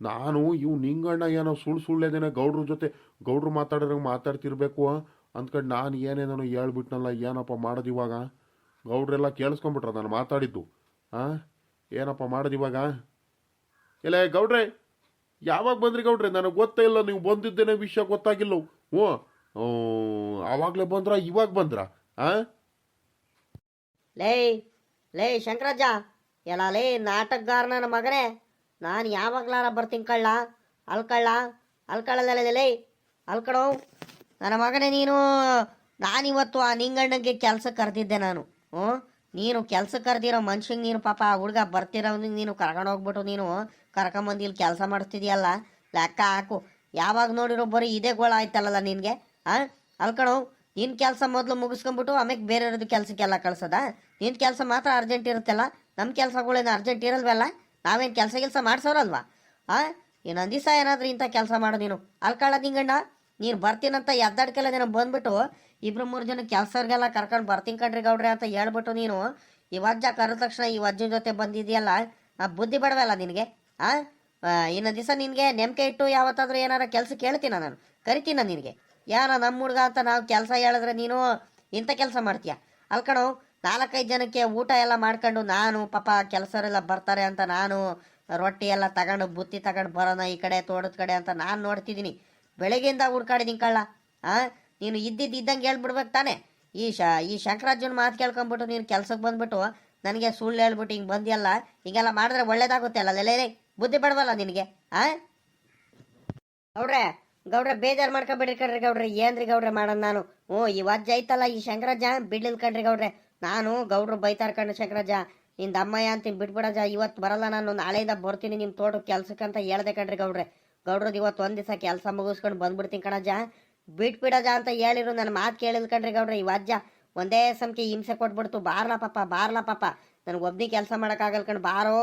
ನಾನು ಇವ್ ನಿಂಗಣ್ಣ ಏನೋ ಸುಳ್ಳು ಸುಳ್ಳೇದೇನೋ ಗೌಡ್ರ ಜೊತೆ ಗೌಡ್ರು ಮಾತಾಡೋರಂಗೆ ಮಾತಾಡ್ತಿರ್ಬೇಕು ಅಂದ್ಕೊಂಡು ನಾನು ಏನೇನೋ ಹೇಳ್ಬಿಟ್ನಲ್ಲ, ಏನಪ್ಪ ಮಾಡೋದು ಇವಾಗ? ಗೌಡ್ರೆಲ್ಲ ಕೇಳಿಸ್ಕೊಂಬಿಟ್ರ ನಾನು ಮಾತಾಡಿದ್ದು. ಹಾಂ ಏನಪ್ಪ ಮಾಡೋದು ಇವಾಗ? ಇಲ್ಲ ಗೌಡ್ರೆ, ಯಾವಾಗ ಬಂದ್ರಿ ಗೌಡ್ರೆ? ನನಗೆ ಗೊತ್ತೇ ಇಲ್ಲ, ನೀವು ಬಂದಿದ್ದೇನೆ ವಿಷಯ ಗೊತ್ತಾಗಿಲ್ಲ. ಹ್ಞೂ. ಆವಾಗಲೇ ಬಂದ್ರ, ಇವಾಗ ಬಂದ್ರ? ಹಾಂ ಲೇ ಲೇ ಶಂಕರಜ್ಜ ಎಲ್ಲ ಲೇ ನಾಟಕಗಾರನ ಮಗನೇ. ನಾನು ಯಾವಾಗ್ಲಾರ ಬರ್ತೀನಿ ಕಳ್ಳ? ಅಲ್ಕಳ್ಳ? ಅಲ್ಕಳ್ಳಲ್ಲ ಲೇ. ಅಲ್ಕಡೋ ನನ್ನ ಮಗನೇ ನೀನು, ನಾನಿವತ್ತು ಆ ನಿಂಗಣ್ಣಗೆ ಕೆಲ್ಸಕ್ಕೆ ಕರೆದಿದ್ದೆ ನಾನು. ಹ್ಞೂ? ನೀನು ಕೆಲಸ ಕರೆದಿರೋ ಮನುಷ್ಯಂಗೆ ನೀನು ಪಾಪ ಆ ಹುಡುಗ ಬರ್ತಿರೋನಿಗೆ ನೀನು ಕರ್ಕೊಂಡು ಹೋಗ್ಬಿಟ್ಟು ನೀನು ಕರ್ಕೊಂಬಂದು ಇಲ್ಲಿ ಕೆಲಸ ಮಾಡಿಸ್ತಿದ್ಯಲ್ಲ? ಲೆಕ್ಕ ಹಾಕು. ಯಾವಾಗ ನೋಡಿರೋ ಬರೀ ಇದೇ ಗೋಳ ಆಯ್ತಲ್ಲ ನಿನಗೆ? ಹಾಂ ಅಲ್ಕಣೋ ನಿನ್ನ ಕೆಲಸ ಮೊದಲು ಮುಗಿಸ್ಕೊಂಬಿಟ್ಟು ಆಮೇಲೆ ಬೇರೆಯವ್ರದ್ದು ಕೆಲಸಕ್ಕೆಲ್ಲ ಕಳ್ಸೋದ? ನಿನ್ನ ಕೆಲಸ ಮಾತ್ರ ಅರ್ಜೆಂಟ್ ಇರುತ್ತಲ್ಲ? ನಮ್ಮ ಕೆಲಸಗಳೇನು ಅರ್ಜೆಂಟ್ ಇರಲ್ವಲ್ಲ? ನಾವೇನು ಕೆಲಸ ಕೆಲಸ ಮಾಡಿಸೋರಲ್ವಾ? ಹಾಂ ಇನ್ನೊಂದು ದಿವಸ ಏನಾದರೂ ಇಂಥ ಕೆಲಸ ಮಾಡು ನೀನು. ಅಲ್ಕಳ ನಿಂಗಣ್ಣ. ನೀನು ಬರ್ತೀನಂತ ಎದ್ದಾಡ್ಕೆಲ್ಲ ನೀನು ಬಂದ್ಬಿಟ್ಟು ಇಬ್ರು ಮೂರು ಜನ ಕೆಲಸವ್ರಿಗೆಲ್ಲ ಕರ್ಕೊಂಡು ಬರ್ತೀನಿ ಕಣ್ರಿ ಗೌಡ್ರಿ ಅಂತ ಹೇಳ್ಬಿಟ್ಟು ನೀನು ಈ ವಜ್ಜ ಕರೆದ ತಕ್ಷಣ ಈ ವಜ್ಜನ ಜೊತೆ ಬಂದಿದೆಯಲ್ಲ? ಆ ಬುದ್ಧಿ ಬಡವಲ್ಲ ನಿನಗೆ, ಆ? ಇನ್ನೊಂದು ದಿವಸ ನಿನಗೆ ನೆಮ್ಕೆ ಇಟ್ಟು ಯಾವತ್ತಾದ್ರೂ ಏನಾರ ಕೆಲಸ ಕೇಳ್ತೀನ ನಾನು, ಕರಿತೀನ ನಿನಗೆ? ಯಾರ ನಮ್ಮ ಹುಡುಗ ಅಂತ ನಾವು ಕೆಲಸ ಹೇಳಿದ್ರೆ ನೀನು ಇಂಥ ಕೆಲಸ ಮಾಡ್ತೀಯ? ಅಲ್ಕಣು ನಾಲ್ಕೈದು ಜನಕ್ಕೆ ಊಟ ಎಲ್ಲ ಮಾಡ್ಕೊಂಡು ನಾನು, ಪಾಪ ಕೆಲಸರೆಲ್ಲ ಬರ್ತಾರೆ ಅಂತ ನಾನು, ರೊಟ್ಟಿ ಎಲ್ಲ ತಗೊಂಡು ಬುತ್ತಿ ತಗೊಂಡು ಬರೋಣ ಈ ಕಡೆ ತೋಟದ ಕಡೆ ಅಂತ ನಾನು ನೋಡ್ತಿದ್ದೀನಿ. ಬೆಳಗ್ಗೆಯಿಂದ ಹುಡ್ಕಾಡಿದ್ದೀನಿ ಕಳ್ಳ ಆ, ನೀನು ಇದ್ದಿದ್ದು ಇದ್ದಂಗೆ ಹೇಳ್ಬಿಡ್ಬೇಕು ತಾನೆ. ಈ ಶ, ಈ ಶಂಕರಾಜನ ಮಾತು ಕೇಳ್ಕೊಂಬಿಟ್ಟು ನೀನು ಕೆಲ್ಸಕ್ಕೆ ಬಂದ್ಬಿಟ್ಟು ನನಗೆ ಸುಳ್ಳು ಹೇಳ್ಬಿಟ್ಟು ಹಿಂಗೆ ಬಂದಿಯಲ್ಲ, ಹಿಂಗೆಲ್ಲ ಮಾಡಿದ್ರೆ ಒಳ್ಳೇದಾಗುತ್ತೆ ಅಲ್ಲ ಲೇ ಬುದ್ಧಿ ಬಡವಲ್ಲ ನಿನಗೆ, ಆ? ಗೌಡ್ರೆ ಗೌಡ್ರೆ, ಬೇಜಾರು ಮಾಡ್ಕೊಂಬಿಡ್ರಿ ಕಣ್ರಿ ಗೌಡ್ರೆ, ಏನ್ರಿ ಗೌಡ್ರೆ ಮಾಡೋಣ ನಾನು? ಹ್ಞೂ, ಈ ವಜ್ಜ ಐತಲ್ಲ ಈ ಶಂಕರಾಜ ಬಿಡ್ಲಿಲ್ ಕಣ್ರಿ ಗೌಡ್ರೆ. ನಾನು ಗೌಡ್ರು ಬೈತಾರ ಕಣ್ರಿ ಶಂಕರಾಜ ನಿಂದ ಅಮ್ಮಯ್ಯ ಅಂತೀನಿ ಬಿಟ್ಬಿಡಜ್ಜ, ಇವತ್ತು ಬರಲ್ಲ ನಾನು, ನಾಳೆಯಿಂದ ಬರ್ತೀನಿ ನಿಮ್ಮ ತೋಟಕ್ಕೆ ಕೆಲ್ಸಕ್ಕೆ ಅಂತ ಹೇಳ್ದೆ ಕಣ್ರಿ ಗೌಡ್ರೆ. ಗೌಡ್ರದ್ದು ಇವತ್ತು ಒಂದು ದಿವಸ ಕೆಲಸ ಮುಗಿಸ್ಕೊಂಡು ಬಂದ್ಬಿಡ್ತೀನಿ ಕಣಜ್ಜ. ಬಿಟ್ಬಿಡಜ ಅಂತ ಹೇಳಿರು ನನ್ನ ಮಾತು ಕೇಳಿದ್ ಕಣ್ರಿ ಗೌಡ್ರ, ಈ ವಾಜ್ಯ ಒಂದೇ ಸಮಕ್ಕೆ ಹಿಂಸೆ ಕೊಟ್ಬಿಡ್ತು. ಬಾರ್ಲ ಪಾಪ ಬಾರ್ಲ ಪಾಪ. ನನಗೆ ಒಬ್ಬನೇ ಕೆಲಸ ಮಾಡೋಕ್ಕಾಗಲ್ಲ ಕಣ್, ಬಾರೋ.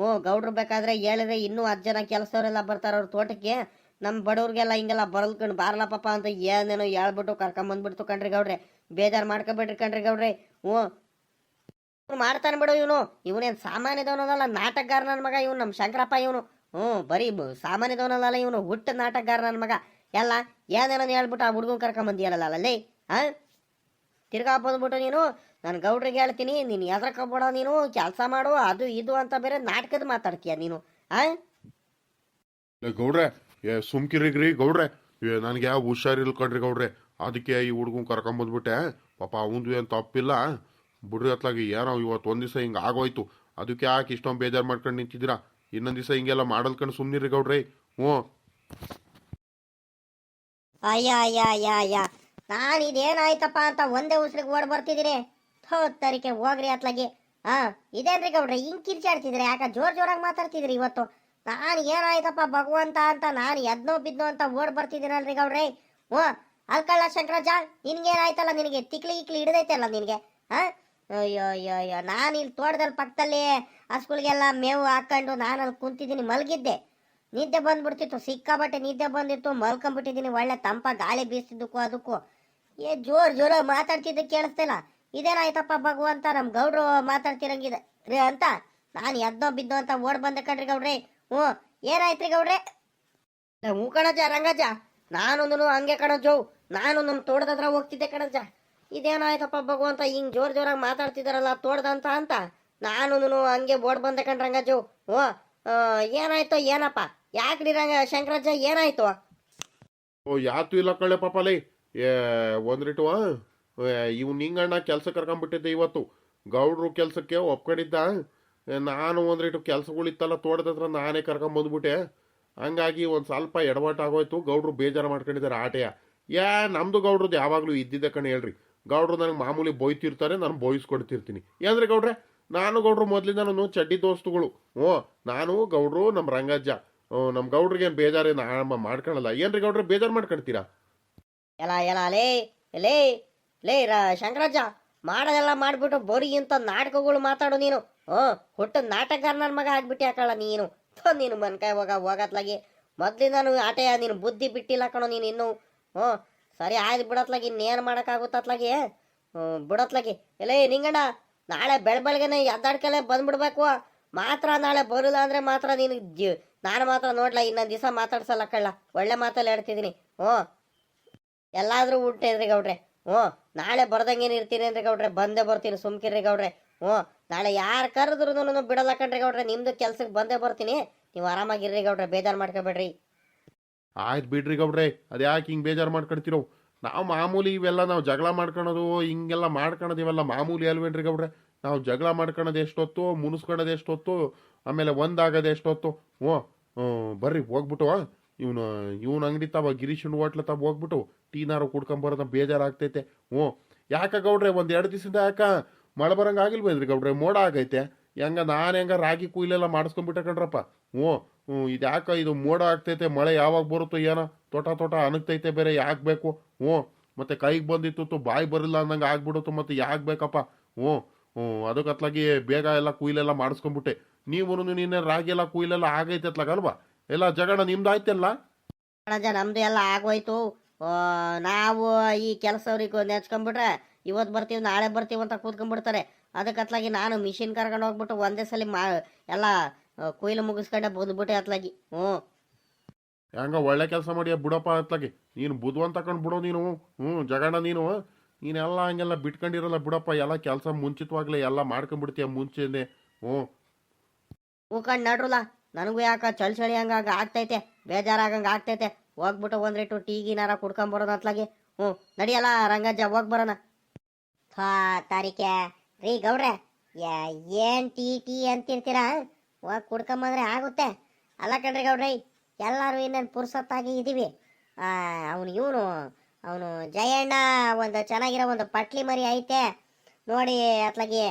ಓ ಗೌಡ್ರು ಬೇಕಾದ್ರೆ ಹೇಳಿದ್ರೆ ಇನ್ನೂ ಹತ್ತು ಜನ ಕೆಲಸದವರೆಲ್ಲ ಬರ್ತಾರೆ ಅವ್ರ ತೋಟಕ್ಕೆ. ನಮ್ಮ ಬಡವ್ರಿಗೆಲ್ಲ ಹಿಂಗೆಲ್ಲ ಬರಲ್ಕಂಡು ಬಾರ್ಲಾ ಪಾಪ ಅಂತ ಏನೇನೋ ಹೇಳ್ಬಿಟ್ಟು ಕರ್ಕೊಂಬಂದ್ಬಿಡ್ತು ಕಣ್ರಿ ಗೌಡ್ರೆ. ಬೇಜಾರು ಮಾಡ್ಕೊಬೇಡ್ರಿ ಕಣ್ರಿ ಗೌಡ್ರೆ. ಓ ಮಾಡ್ತಾನೆ ಬಿಡು ಇವನು. ಇವನೇನು ಸಾಮಾನ್ಯದವನಲ್ಲ ನಾಟಕಗಾರ ನನ್ನ ಮಗ ಇವನು ನಮ್ಮ ಶಂಕರಪ್ಪ ಇವನು. ಹ್ಞೂ, ಬರೀ ಸಾಮಾನ್ಯದವನಲ್ಲ ಇವನು ಹುಟ್ಟ ನಾಟಕಗಾರ ನನ್ನ ಮಗ. ಎಲ್ಲ ಏನೇನೋ ಹೇಳ್ಬಿಟ್ಟು ಆ ಹುಡುಗನ ಕರ್ಕೊಂಬಂದಿಯಲ್ಲ ಅಲ್ಲಿ ಹಾಂ ತಿರ್ಗಾ ಬಂದ್ಬಿಟ್ಟು ನೀನು, ನಾನು ಗೌಡ್ರಿಗೆ ಹೇಳ್ತೀನಿ, ನೀನು ಎದ್ರಕೊಬೇಡ ನೀನು, ಕೆಲಸ ಮಾಡು, ಅದು ಇದು ಅಂತ ಬೇರೆ ನಾಟಕದ ಮಾತಾಡ್ತೀಯ ನೀನು ಹಾಂ ಗೌಡ್ರೆ, ಏ, ಸುಮ್ಕಿರಿಗ್ರಿ, ಗೌಡ್ರೆ. ನನಗೆ ಯಾವ ಹುಷಾರಿಲ್ಲ ಕಣ್ರಿ ಗೌಡ್ರೆ? ಅದಕ್ಕೆ ಈ ಹುಡುಗನ್ ಕರ್ಕೊಂಬಂದ್ಬಿಟ್ಟೆ. ಪಾಪ ಅವಂದು ಏನು ತಪ್ಪಿಲ್ಲ. ಬಿಡ್ರಿ ಅತ್ಲಾಗಿ ಏನೋ ಇವತ್ತು ಒಂದು ದಿವಸ ಹಿಂಗೆ ಆಗೋಯ್ತು. ಅದಕ್ಕೆ ಯಾಕೆ ಇಷ್ಟೊಂದು ಬೇಜಾರು ಮಾಡ್ಕೊಂಡು ನಿಂತಿದ್ದೀರಾ? ಇನ್ನೊಂದು ದಿವಸ ಹಿಂಗೆಲ್ಲ ಮಾಡಲ್ಕೊಂಡು ಸುಮ್ಮನಿರಿ ಗೌಡ್ರೆ. ಹ್ಞೂ. ಅಯ್ಯ ಅಯ್ಯ ನಾನು ಇದೇನಾಯ್ತಪ್ಪ ಅಂತ ಒಂದೇ ಉಸಿರಿಗೆ ಓಡ್ ಬರ್ತಿದಿರಿ ಥೋ, ತರಿಕೆ ಹೋಗ್ರಿ ಅತ್ಲಾಗಿ. ಹಾ, ಇದೇನ್ರಿ ಗೌಡ್ರಿ, ಹಿಂಗ್ ಕಿರ್ಚಾಡ್ತಿದ್ರಿ? ಯಾಕ ಜೋರ್ ಜೋರಾಗಿ ಮಾತಾಡ್ತಿದ್ರಿ ಇವತ್ತು? ನಾನು ಏನಾಯ್ತಪ್ಪ ಭಗವಂತ ಅಂತ ನಾನು ಎದ್ನೋ ಬಿದ್ನೋ ಅಂತ ಓಡ್ ಬರ್ತಿದ್ದೀನಲ್ರಿ ಗೌಡ್ರಿ? ಹ್ಞೂ. ಅಲ್ಕಳ್ಳ ಶಂಕರಾಜ, ನಿನ್ಗೇನಾಯ್ತಲ್ಲ ನಿನಗೆ? ತಿಕ್ಲಿ ಇಕ್ಲಿ ಹಿಡ್ದೈತಲ್ಲ ನಿನಗೆ? ಹಾ? ಅಯ್ಯೋ ಅಯ್ಯೋ ಅಯ್ಯೋ ನಾನು ಇಲ್ಲಿ ತೋಟದಲ್ಲಿ ಪಕ್ಕದಲ್ಲಿ ಹಸುಗಳಿಗೆಲ್ಲ ಮೇವು ಹಾಕೊಂಡು ನಾನು ಅಲ್ಲಿ ಕುಂತಿದ್ದೀನಿ, ಮಲಗಿದ್ದೆ. ನಿದ್ದೆ ಬಂದ್ಬಿಡ್ತಿತ್ತು ಸಿಕ್ಕಾಬಟ್ಟೆ ನಿದ್ದೆ ಬಂದಿತ್ತು ಮಲ್ಕೊಂಡ್ಬಿಟ್ಟಿದ್ದೀನಿ ಒಳ್ಳೆ ತಂಪ, ಗಾಳಿ ಬೀಸ್ತಿದ್ದಕ್ಕೂ ಅದಕ್ಕೂ. ಏ, ಜೋರ್ ಜೋರ ಮಾತಾಡ್ತಿದ್ದೆ ಕೇಳಿಸ್ತಿಲ್ಲ. ಇದೇನಾಯ್ತಪ್ಪ ಭಗವಂತ ನಮ್ಮ ಗೌಡ್ರು ಮಾತಾಡ್ತಿರಂಗಿದೆ ರೀ ಅಂತ. ನಾನು ಎದ್ದೋ ಬಿದ್ದೋ ಅಂತ ಓಡ್ ಬಂದೆ ಕಣ್ರಿ ಗೌಡ್ರಿ. ಹ್ಞೂ, ಏನಾಯ್ತ್ರಿ ಗೌಡ್ರೆ? ಹ್ಞೂ ಕಣಜ ರಂಗಜ ನಾನೊಂದು ಹಂಗೆ ಕಣಜೋ ನಾನು ನಮ್ಮ ತೋಟದ ಹತ್ರ ಹೋಗ್ತಿದ್ದೆ ಕಣಜ ಇದೇನಾಯ್ತಪ್ಪ ಭಗವಂತ ಹಿಂಗ್ ಜೋರ್ ಜೋರಾಗಿ ಮಾತಾಡ್ತಿದಾರಲ್ಲ ತೋಡ್ದಂತ ಅಂತ. ನಾನು ಹಂಗೆ ಬೋರ್ಡ್ ಬಂದೆ ಕಣ್ ರಂಗಜ್ಜು ಓ ಏನಾಯ್ತು, ಏನಪ್ಪ? ಯಾಕ್ರಿ ರಂಗ ಶಂಕರಜ್ಜ ಏನಾಯ್ತು? ಓ, ಯಾತು ಇಲ್ಲ ಕಳ್ಳೆ ಪಾಪಲೇ. ಏ, ಒಂದ್ರಿಟು ಇವ್ ನಿಂಗಣ್ಣ ಕೆಲಸ ಕರ್ಕೊಂಡ್ಬಿಟ್ಟಿದ್ದೆ ಇವತ್ತು. ಗೌಡ್ರು ಕೆಲಸಕ್ಕೆ ಒಪ್ಕೊಂಡಿದ್ದ. ನಾನು ಒಂದ್ರಿಟು ಕೆಲಸಗಳಿತ್ತಲ್ಲ ತೋಟದ ಹತ್ರ ನಾನೇ ಕರ್ಕೊಂಬಂದ್ಬಿಟ್ಟೆ ಹಂಗಾಗಿ ಒಂದು ಸ್ವಲ್ಪ ಎಡವಟ್ ಆಗೋಯ್ತು ಗೌಡ್ರು ಬೇಜಾರು ಮಾಡ್ಕೊಂಡಿದ್ದಾರೆ ಆಟೆಯ. ಯಾ ನಮ್ದು ಗೌಡ್ರದ್ದು ಯಾವಾಗಲೂ ಇದ್ದಿದ್ದೆ ಕಣೆ ಹೇಳ್ರಿ. ಗೌಡ್ರು ನನಗೆ ಮಾಮೂಲಿ ಬೋಯ್ತಿರ್ತಾರೆ, ನಾನು ಬೊಯ್ಸ್ಕೊಡ್ತಿರ್ತೀನಿ ಏನಂದ್ರೆ ಗೌಡ್ರೆ? ನಾನು ಗೌಡ್ರು ಮೊದಲಿಂದ ನಾನು ಚಡ್ಡಿ ದೋಸ್ತುಗಳು. ಹ್ಞೂ ನಾನು, ಗೌಡ್ರು ನಮ್ಮ ರಂಗಜ್ಜ. ನಮ್ಮ ಗೌಡ್ರಿಗೆ ಏನು ಬೇಜಾರೇ ನಾನು ಮಾಡ್ಕೊಳಲ್ಲ. ಏನ್ರಿ ಗೌಡ್ರೆ, ಬೇಜಾರು ಮಾಡ್ಕೊಳ್ತೀರಾ? ಎಲ್ಲ ಎಲ್ಲ, ಲೇ ಲೇ ಲೇ, ರ, ಶಂಕರಜ್ಜ, ಮಾಡೋದೆಲ್ಲ ಮಾಡ್ಬಿಟ್ಟು ಬರೀ ಇಂಥ ನಾಟಕಗಳು ಮಾತಾಡು ನೀನು. ಹ್ಞೂ ಹುಟ್ಟು ನಾಟಕಗಾರ ನನ್ನ ಮಗ ಆಗ್ಬಿಟ್ಟು ಹಾಕೋಣ ನೀನು. ನೀನು ಮನ್ಕಾಯ್ ಹೋಗ, ಹೋಗತ್ಲಾಗಿ. ಮೊದ್ಲಿಂದನು ಆಟೆಯ ನೀನು ಬುದ್ಧಿ ಬಿಟ್ಟಿಲ್ಲ ಕಣೋ ನೀನು ಇನ್ನು. ಹ್ಞೂ ಸರಿ ಆಯ್ತು ಬಿಡತ್ಲಾಗಿ, ಇನ್ನೇನು ಮಾಡೋಕ್ಕಾಗುತ್ತತ್ಲಾಗಿ? ಹ್ಞೂ ಬಿಡತ್ಲಾಗಿ. ಎಲೇ, ನಿಂಗಣ್ಣ, ನಾಳೆ ಬೆಳ ಎದ್ದಾಡ್ಕಲೆ ಬಂದ್ಬಿಡ್ಬೇಕು. ಮಾತ್ರ ನಾಳೆ ಬರಲ್ಲ ಅಂದರೆ ಮಾತ್ರ ನೀನು ನಾನು ಮಾತ್ರ ನೋಡ್ಲಾ, ಇನ್ನೊಂದು ದಿವಸ ಮಾತಾಡ್ಸಲ್ಲ ಕಳ್ಳ. ಒಳ್ಳೆ ಮಾತಲ್ಲಿ ಹೇಳ್ತಿದ್ದೀನಿ. ಹ್ಞೂ. ಎಲ್ಲಾದ್ರೂ ಉಂಟೇನ್ರಿ ಗೌಡ್ರೆ. ಹ್ಞೂ. ನಾಳೆ ಬರ್ದಂಗೇನು ಇರ್ತೀನಿ ಅಂದ್ರೆ ಗೌಡ್ರೆ, ಬಂದೇ ಬರ್ತೀನಿ ಸುಮ್ಕಿರಿ ಗೌಡ್ರೆ. ಹ್ಞೂ. ನಾಳೆ ಯಾರು ಕರೆದ್ರೂ ಬಿಡಲ್ಲ ಕಣ್ರಿ ಗೌಡ್ರೆ ನಿಮ್ಮದು ಕೆಲ್ಸಕ್ಕೆ ಬಂದೇ ಬರ್ತೀನಿ. ನೀವು ಆರಾಮಾಗಿರ್ರಿ ಗೌಡ್ರೆ, ಬೇಜಾರು ಮಾಡ್ಕೋಬೇಡ್ರಿ. ಆಯ್ತು ಬಿಡ್ರಿ ಗೌಡ್ರೆ, ಅದು ಯಾಕೆ ಹಿಂಗೆ ಬೇಜಾರು ಮಾಡ್ಕೊಳ್ತಿರೋ ನಾವು ಮಾಮೂಲಿ ಇವೆಲ್ಲ ನಾವು ಜಗಳ ಮಾಡ್ಕೊಳೋದು, ಹಿಂಗೆಲ್ಲ ಮಾಡ್ಕೊಳೋದು ಇವೆಲ್ಲ ಮಾಮೂಲಿ ಅಲ್ವೇನ್ರಿ ಗೌಡ್ರೆ? ನಾವು ಜಗಳ ಮಾಡ್ಕೊಳೋದು ಎಷ್ಟೊತ್ತು, ಮುನಿಸ್ಕೊಳೋದು ಎಷ್ಟೊತ್ತು, ಆಮೇಲೆ ಒಂದಾಗೋದು ಎಷ್ಟೊತ್ತು. ಓ ಬರ್ರಿ, ಹೋಗ್ಬಿಟ್ಟು ಇವನು ಇವನು ಅಂಗಡಿ ತಾವ ಗಿರೀಶನ್ ಹೋಟ್ಲ ತಾವ ಹೋಗ್ಬಿಟ್ಟು, ಟೀನಾರು ಕುಡ್ಕೊಂಬರೋದ ಬೇಜಾರಾಗ್ತೈತೆ. ಓ ಯಾಕೆ ಗೌಡ್ರೆ, ಒಂದು ಎರಡು ದಿವಸದಿಂದ ಯಾಕೆ ಮಳೆ ಬರಂಗೆ ಆಗಿಲ್ವೇನ್ರಿ ಗೌಡ್ರೆ? ಮೋಡ ಆಗೈತೆ. ಹೆಂಗ ನಾನು ಹೆಂಗ ರಾಗಿ ಕುಯ್ಲೆಲ್ಲ ಮಾಡಿಸ್ಕೊಂಡ್ಬಿಟ್ಟೆ ಕಣ್ರಪ್ಪ? ಹ್ಞೂ. ಹ್ಞೂ, ಇದು ಯಾಕೆ ಇದು ಮೋಡ ಆಗ್ತೈತೆ, ಮಳೆ ಯಾವಾಗ ಬರುತ್ತೋ ಏನೋ, ತೋಟ ತೋಟ ಅನಗ್ತೈತೆ ಬೇರೆ, ಯಾಕೆ ಬೇಕು? ಹ್ಞೂ, ಮತ್ತು ಕೈಗೆ ಬಂದಿತ್ತು ಬಾಯಿ ಬರಲಿಲ್ಲ ಅಂದಂಗೆ ಆಗ್ಬಿಡುತ್ತು, ಮತ್ತು ಯಾಕೆ ಬೇಕಪ್ಪ? ಹ್ಞೂ ಹ್ಞೂ ಅದಕ್ಕತ್ಲಾಗಿ ಬೇಗ ಎಲ್ಲ ಕುಯ್ಲೆಲ್ಲ ಮಾಡಿಸ್ಕೊಂಬಿಟ್ಟೆ ನೀವು ನಿನ್ನೆ ರಾಗಿ ಎಲ್ಲ ಕುಯ್ಲೆಲ್ಲ ಆಗೈತೆ ಅತ್ಲಾಗಲ್ವಾ ಎಲ್ಲ ಜಗಣ ನಿಮ್ದು ಆಯ್ತಲ್ಲ ನಮ್ದು ಎಲ್ಲ ಆಗೋಯ್ತು. ನಾವು ಈ ಕೆಲಸವ್ರಿಗೆ ನೆಚ್ಕೊಂಡ್ಬಿಟ್ರೆ ಇವತ್ತು ಬರ್ತೀವಿ, ನಾಳೆ ಬರ್ತೀವಿ ಅಂತ ಕೂತ್ಕೊಂಡ್ಬಿಡ್ತಾರೆ ಅದಕ್ಕೆ ಅತ್ಲಾಗಿ ನಾನು ಮಿಷಿನ್ ಕರ್ಕೊಂಡು ಹೋಗ್ಬಿಟ್ಟು ಒಂದೇ ಸಲ ಮಾ, ಎಲ್ಲ ಕೊಯ್ಲು ಮುಗಿಸ್ಕೊಂಡೆ ಬಂದ್ಬಿಟ್ಟೆ ಅತ್ಲಾಗಿ. ಹ್ಞೂ. ಹೆಂಗ ಒಳ್ಳೆ ಕೆಲಸ ಮಾಡಿ ಬಿಡಪ್ಪ ಅತ್ಲಾಗಿ? ನೀನು ಬುದ್ವನ್ ತಕೊಂಡು ಬಿಡೋ ನೀನು. ಹ್ಞೂ ಜಗಣ ನೀನು. ನೀನೆಲ್ಲ ಹಂಗೆಲ್ಲ ಬಿಟ್ಕೊಂಡಿರಲ್ಲ ಬಿಡಪ್ಪ ಎಲ್ಲ ಕೆಲಸ ಮುಂಚಿತವಾಗ್ಲೇ ಎಲ್ಲ ಮಾಡ್ಕೊಂಡ್ಬಿಡ್ತೀಯ ಮುಂಚೆನೆ. ಹ್ಞೂ. ಹೂಕಂಡು ನಡ್ರಲ್ಲ ನನಗೂ ಯಾಕ ಚಳಿ ಚಳಿ ಹಂಗಾಗ ಆಗ್ತೈತೆ? ಬೇಜಾರಾಗಂಗ ಆಗ್ತೈತೆ? ಹೋಗ್ಬಿಟ್ಟು ಒಂದ್ರೇಟು ಟೀ ಗಿನಾರ ಕುಡ್ಕೊಂಬರೋಣ ಅತ್ಲಾಗಿ. ಹ್ಞೂ. ನಡಿಯಲ್ಲ ರಂಗಜ್ಜ ಹೋಗಿ ಬರೋಣ. ಹಾ ತಾರಿಕೆ ರೀ ಗೌಡ್ರೆ ಏನ್ ಟೀ ಟೀ ಅಂತಿರ್ತೀರಾ? ಹೋಗಿ ಕುಡ್ಕೊಂಬಂದ್ರೆ ಆಗುತ್ತೆ. ಅಲ್ಲ ಕಣ್ರಿ ಗೌಡ್ರಿ, ಎಲ್ಲರೂ ಇನ್ನೇನು ಪುರ್ಸತ್ತಾಗಿ ಇದ್ದೀವಿ ಅವನು ಇವನು, ಅವನು ಜಯಣ್ಣ ಒಂದು ಚೆನ್ನಾಗಿರೋ ಒಂದು ಪಟ್ಲಿ ಮರಿ ಐತೆ. ನೋಡಿ ಅತ್ಲಾಗಿ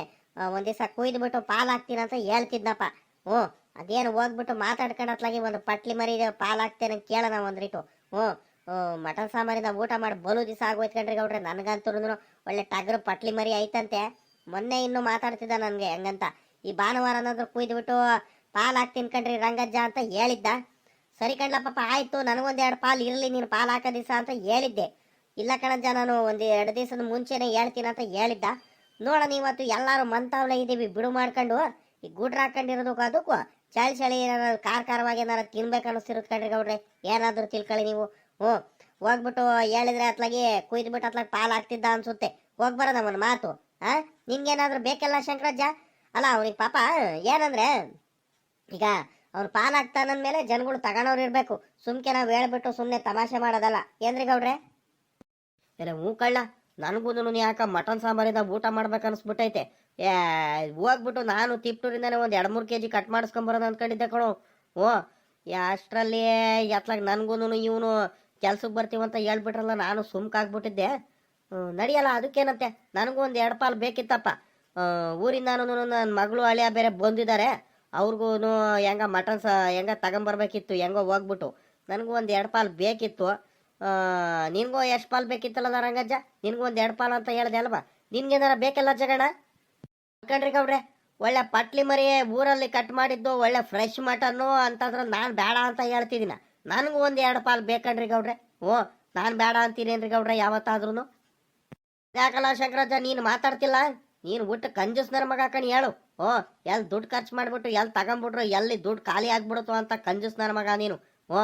ಒಂದು ದಿವಸ ಕುಯ್ದುಬಿಟ್ಟು ಬಿಟ್ಟು ಹಾಕ್ತೀನಿ ಅಂತ ಹೇಳ್ತಿದ್ನಪ್ಪ. ಹ್ಞೂ, ಅದೇನು ಹೋಗ್ಬಿಟ್ಟು ಮಾತಾಡ್ಕೊಂಡು ಅತ್ಲಾಗಿ ಒಂದು ಪಟ್ಲಿ ಮರಿ ಪಾಲು ಹಾಕ್ತೇನೆ ಕೇಳೋಣ ರೀಟು ಹ್ಞೂ ಮಟನ್ ಸಾಂಬಾರಿಂದ ಊಟ ಮಾಡಿ ಬಲು ದಿವಸ ಆಗೋಯ್ತು ಕಣ್ರಿ ಗೌಡ್ರೆ. ನನಗಂತೂ ಒಳ್ಳೆ ಟಗರು ಪಟ್ಲಿ ಮರಿ ಐತಂತೆ. ಮೊನ್ನೆ ಇನ್ನು ಮಾತಾಡ್ತಿದ್ದ ನನಗೆ, ಹೆಂಗಂತ? ಈ ಭಾನುವಾರ ಕುಯ್ದುಬಿಟ್ಟು ಪಾಲ್ ಹಾಕ್ತೀನಿ ಕಣ್ರಿ ರಂಗಜ್ಜ ಅಂತ ಹೇಳಿದ್ದ. ಸರಿ ಕಣ್ಲ ಪಾಪ ಆಯ್ತು, ನನಗೊಂದು ಎರಡು ಪಾಲ್ ಇರಲಿ, ನೀನು ಪಾಲು ಹಾಕೋ ದಿವಸ ಅಂತ ಹೇಳಿದ್ದೆ. ಇಲ್ಲ ಕಣಜ್ಜ, ನಾನು ಒಂದು ಎರಡು ದಿವಸದ ಮುಂಚೆನೆ ಹೇಳ್ತೀನಿ ಅಂತ ಹೇಳಿದ್ದ. ನೋಡೋಣ ಇವತ್ತು ಎಲ್ಲರೂ ಮಂತಾವ್ಲೆ ಇದ್ದೀವಿ ಬಿಡು ಮಾಡ್ಕೊಂಡು. ಈ ಗುಡ್ರ ಹಾಕೊಂಡಿರೋದಕ್ಕೂ ಅದಕ್ಕೂ ಚಳಿ ಚಳಿ ಏನಾರ ಖಾರ ಖಾರವಾಗಿ ಏನಾರ ತಿನ್ಬೇಕು ಅನ್ನಿಸ್ತಿರುತ್ತೆ ಕಣ್ರಿ ಗೌಡ್ರೆ. ಏನಾದರೂ ತಿಳ್ಕೊಳ್ಳಿ ನೀವು. ಹ್ಞೂ. ಹೋಗ್ಬಿಟ್ಟು ಹೇಳಿದ್ರೆ ಅತ್ಲಾಗಿ ಕುಯ್ದ್ಬಿಟ್ಟು ಅತ್ಲಾಗಿ ಪಾಲು ಹಾಕ್ತಿದ್ದ ಅನ್ಸುತ್ತೆ. ಹೋಗ್ಬಾರ ನಮ್ಮನ್ನು ಮಾತು. ಆ? ನಿಂಗೇನಾದರೂ ಬೇಕಲ್ಲ ಶಂಕರಜ್ಜ? ಅಲ್ಲ, ಅವನಿಗೆ ಪಾಪ, ಏನಂದ್ರೆ, ಈಗ ಅವ್ರು ಪಾಲ್ ಮೇಲೆ ಜನಗಳು ತಗೊಂಡವ್ರು ಇರಬೇಕು. ಸುಮ್ಕೆ ನಾವು ಹೇಳ್ಬಿಟ್ಟು ಸುಮ್ಮನೆ ತಮಾಷೆ ಮಾಡೋದಲ್ಲ. ಏನ್ರಿ ಗೌಡ್ರೆ? ಏನ ಹೂ ಕಳ್ಳ ನನಗೂ ಯಾಕ ಮಟನ್ ಸಾಂಬಾರಿಂದ ಊಟ ಮಾಡ್ಬೇಕು ಅನ್ಸ್ಬಿಟ್ಟೈತೆ? ಏ, ಹೋಗ್ಬಿಟ್ಟು ನಾನು ತಿಪ್ಟೂರಿಂದಾನೆ ಒಂದು ಎರಡು ಮೂರು ಕೆ ಜಿ ಕಟ್ ಮಾಡಿಸ್ಕೊಂಬರೋದು ಅಂದ್ಕೊಂಡಿದ್ದೆ ಕಣೋ. ಓ ಅಷ್ಟರಲ್ಲಿ ಎತ್ಲಾಗ ನನಗೂ ಇವನು ಕೆಲ್ಸಕ್ಕೆ ಬರ್ತೀವಂತ ಹೇಳ್ಬಿಟ್ರಲ್ಲ, ನಾನು ಸುಮ್ಕಾಗ್ಬಿಟ್ಟಿದ್ದೆ. ನಡಿಯಲ್ಲ, ಅದಕ್ಕೇನಂತೆ? ನನಗೂ ಒಂದು ಎರಡು ಪಾಲು ಬೇಕಿತ್ತಪ್ಪ. ಊರಿಂದಾನು ನನ್ನ ಮಗಳು ಅಳಿಯ ಬೇರೆ ಬಂದಿದ್ದಾರೆ. ಅವ್ರಿಗೂ ಹೆಂಗ ಮಟನ್ ಸಹ ಹೆಂಗ ತಗೊಂಬರ್ಬೇಕಿತ್ತು, ಹೆಂಗೋ ಹೋಗ್ಬಿಟ್ಟು. ನನಗೂ ಒಂದು ಎರಡು ಪಾಲು ಬೇಕಿತ್ತು. ನಿನಗೂ ನಿನ್ಗೂ ಎಷ್ಟು ಪಾಲು ಬೇಕಿತ್ತಲ್ಲ ರಂಗಜ್ಜ ನಿನಗೂ ಒಂದು ಎರಡು ಪಾಲು ಅಂತ ಹೇಳ್ದೆ ಅಲ್ವಾ? ನಿನ್ಗೇನಾರ ಬೇಕಲ್ಲ ಜಗಣ ಕಣ್ರಿ ಗೌಡ್ರೆ, ಒಳ್ಳೆ ಪಟ್ಲಿ ಮರಿ ಊರಲ್ಲಿ ಕಟ್ ಮಾಡಿದ್ದು, ಒಳ್ಳೆ ಫ್ರೆಶ್ ಮಟನ್ನು ಅಂತಂದ್ರೆ ನಾನು ಬೇಡ ಅಂತ ಹೇಳ್ತಿದ್ದೀನ ನನಗೂ ಒಂದು ಎರಡು ಪಾಲು ಬೇಕಣ್ರಿ ಗೌಡ್ರೆ. ಓ ನಾನು ಬೇಡ ಅಂತೀನೇನ್ರಿ ಗೌಡ್ರೆ ಯಾವತ್ತಾದ್ರೂ ಯಾಕಲ್ಲ ಶಂಕರಾಜ ನೀನು ಮಾತಾಡ್ತಿಲ್ಲ? ನೀನು ಊಟ ಕಂಜೂಸ್ನರ ಮಗ ಕಣಿ ಹೇಳು. ಓ ಎಲ್ಲಿ ದುಡ್ಡು ಖರ್ಚು ಮಾಡ್ಬಿಟ್ಟು ಎಲ್ಲಿ ತಗೊಂಬಿಟ್ರು ಎಲ್ಲಿ ದುಡ್ಡು ಖಾಲಿ ಆಗ್ಬಿಡುತ್ತೋ ಅಂತ ಕಂಜೂಸ್ನರ ಮಗ ನೀನು. ಓ